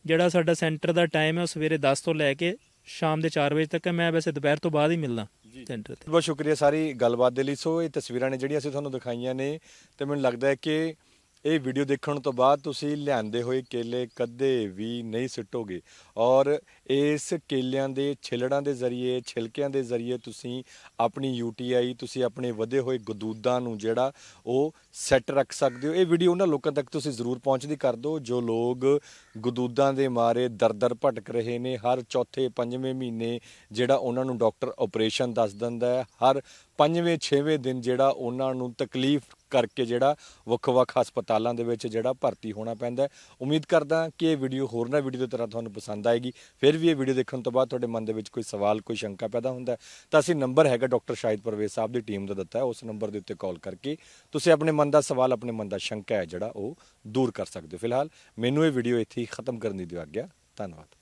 ਜਿਹੜਾ ਸਾਡਾ ਸੈਂਟਰ ਦਾ ਟਾਈਮ ਹੈ, ਉਹ ਸਵੇਰੇ 10 ਤੋਂ ਲੈ ਕੇ ਸ਼ਾਮ ਦੇ 4 ਵਜੇ ਤੱਕ ਹੈ। ਮੈਂ ਵੈਸੇ ਦੁਪਹਿਰ ਤੋਂ ਬਾਅਦ ਹੀ ਮਿਲਦਾ। ਸੈਂਟਰ ਤੇ ਬਹੁਤ ਸ਼ੁਕਰੀਆ ਸਾਰੀ ਗੱਲਬਾਤ ਦੇ ਲਈ। ਸੋ ਇਹ ਤਸਵੀਰਾਂ ਨੇ ਜਿਹੜੀਆਂ ਅਸੀਂ ਤੁਹਾਨੂੰ ਦਿਖਾਈਆਂ ਨੇ ਤੇ ਮੈਨੂੰ ਲੱਗਦਾ ਹੈ ਕਿ ਇਹ ਵੀਡੀਓ ਦੇਖਣ ਤੋਂ ਬਾਅਦ ਤੁਸੀਂ ਲਿਆਂਦੇ ਹੋਏ ਕੇਲੇ ਕਦੇ ਵੀ ਨਹੀਂ ਸਿੱਟੋਗੇ। ਔਰ ਇਸ ਕੇਲਿਆਂ ਦੇ ਛਿਲੜਾਂ ਦੇ ਜ਼ਰੀਏ, ਛਿਲਕਿਆਂ ਦੇ ਜ਼ਰੀਏ ਤੁਸੀਂ ਆਪਣੀ ਯੂਟੀਆਈ ਤੁਸੀਂ ਆਪਣੇ ਵਧੇ ਹੋਏ ਗਦੂਦਾਂ ਨੂੰ ਜਿਹੜਾ ਉਹ ਸੈੱਟ ਰੱਖ ਸਕਦੇ ਹੋ। ਇਹ ਵੀਡੀਓ ਉਹਨਾਂ ਲੋਕਾਂ ਤੱਕ ਤੁਸੀਂ ਜ਼ਰੂਰ ਪਹੁੰਚਦੀ ਕਰ ਦਿਓ, ਜੋ ਲੋਕ ਗਦੂਦਾਂ ਦੇ ਮਾਰੇ ਦਰ-ਦਰ ਭਟਕ ਰਹੇ ਨੇ। ਹਰ ਚੌਥੇ ਪੰਜਵੇਂ ਮਹੀਨੇ ਜਿਹੜਾ ਉਹਨਾਂ ਨੂੰ ਡਾਕਟਰ ਆਪਰੇਸ਼ਨ ਦੱਸ ਦਿੰਦਾ ਹੈ। ਹਰ ਪੰਜਵੇਂ, ਛੇਵੇਂ ਦਿਨ ਜਿਹੜਾ ਉਹਨਾਂ ਨੂੰ ਤਕਲੀਫ ਕਰਕੇ ਜਿਹੜਾ ਵੱਖ-ਵੱਖ ਹਸਪਤਾਲਾਂ ਦੇ ਵਿੱਚ ਜਿਹੜਾ ਭਰਤੀ ਹੋਣਾ ਪੈਂਦਾ ਹੈ। ਉਮੀਦ ਕਰਦਾ ਕਿ ਇਹ ਵੀਡੀਓ ਹੋਰ ਨਾ ਵੀਡੀਓ ਦੀ ਤਰ੍ਹਾਂ ਤੁਹਾਨੂੰ ਪਸੰਦ ਆਏਗੀ। ਫਿਰ ਵੀ ਇਹ ਵੀਡੀਓ ਦੇਖਣ ਤੋਂ ਬਾਅਦ ਤੁਹਾਡੇ ਮਨ ਦੇ ਵਿੱਚ ਕੋਈ ਸਵਾਲ, ਕੋਈ ਸ਼ੰਕਾ ਪੈਦਾ ਹੁੰਦਾ ਹੈ, ਤਾਂ ਅਸੀਂ ਨੰਬਰ ਹੈਗਾ ਡਾਕਟਰ ਸ਼ਾਹਿਦ ਪਰਵੇਜ਼ ਸਾਹਿਬ ਦੀ ਟੀਮ ਦਾ ਦਿੱਤਾ ਹੈ। ਉਸ ਨੰਬਰ ਦੇ ਉੱਤੇ ਕਾਲ ਕਰਕੇ ਤੁਸੀਂ ਆਪਣੇ ਮਨ ਦਾ ਸਵਾਲ, ਆਪਣੇ ਮਨ ਦਾ ਸ਼ੰਕਾ ਹੈ ਜਿਹੜਾ ਉਹ ਦੂਰ ਕਰ ਸਕਦੇ ਹੋ। ਫਿਲਹਾਲ ਮੈਨੂੰ ਇਹ ਵੀਡੀਓ ਇੱਥੇ ਹੀ ਖਤਮ ਕਰਨ ਦੀ ਦਿਓ ਆਗਿਆ। ਧੰਨਵਾਦ।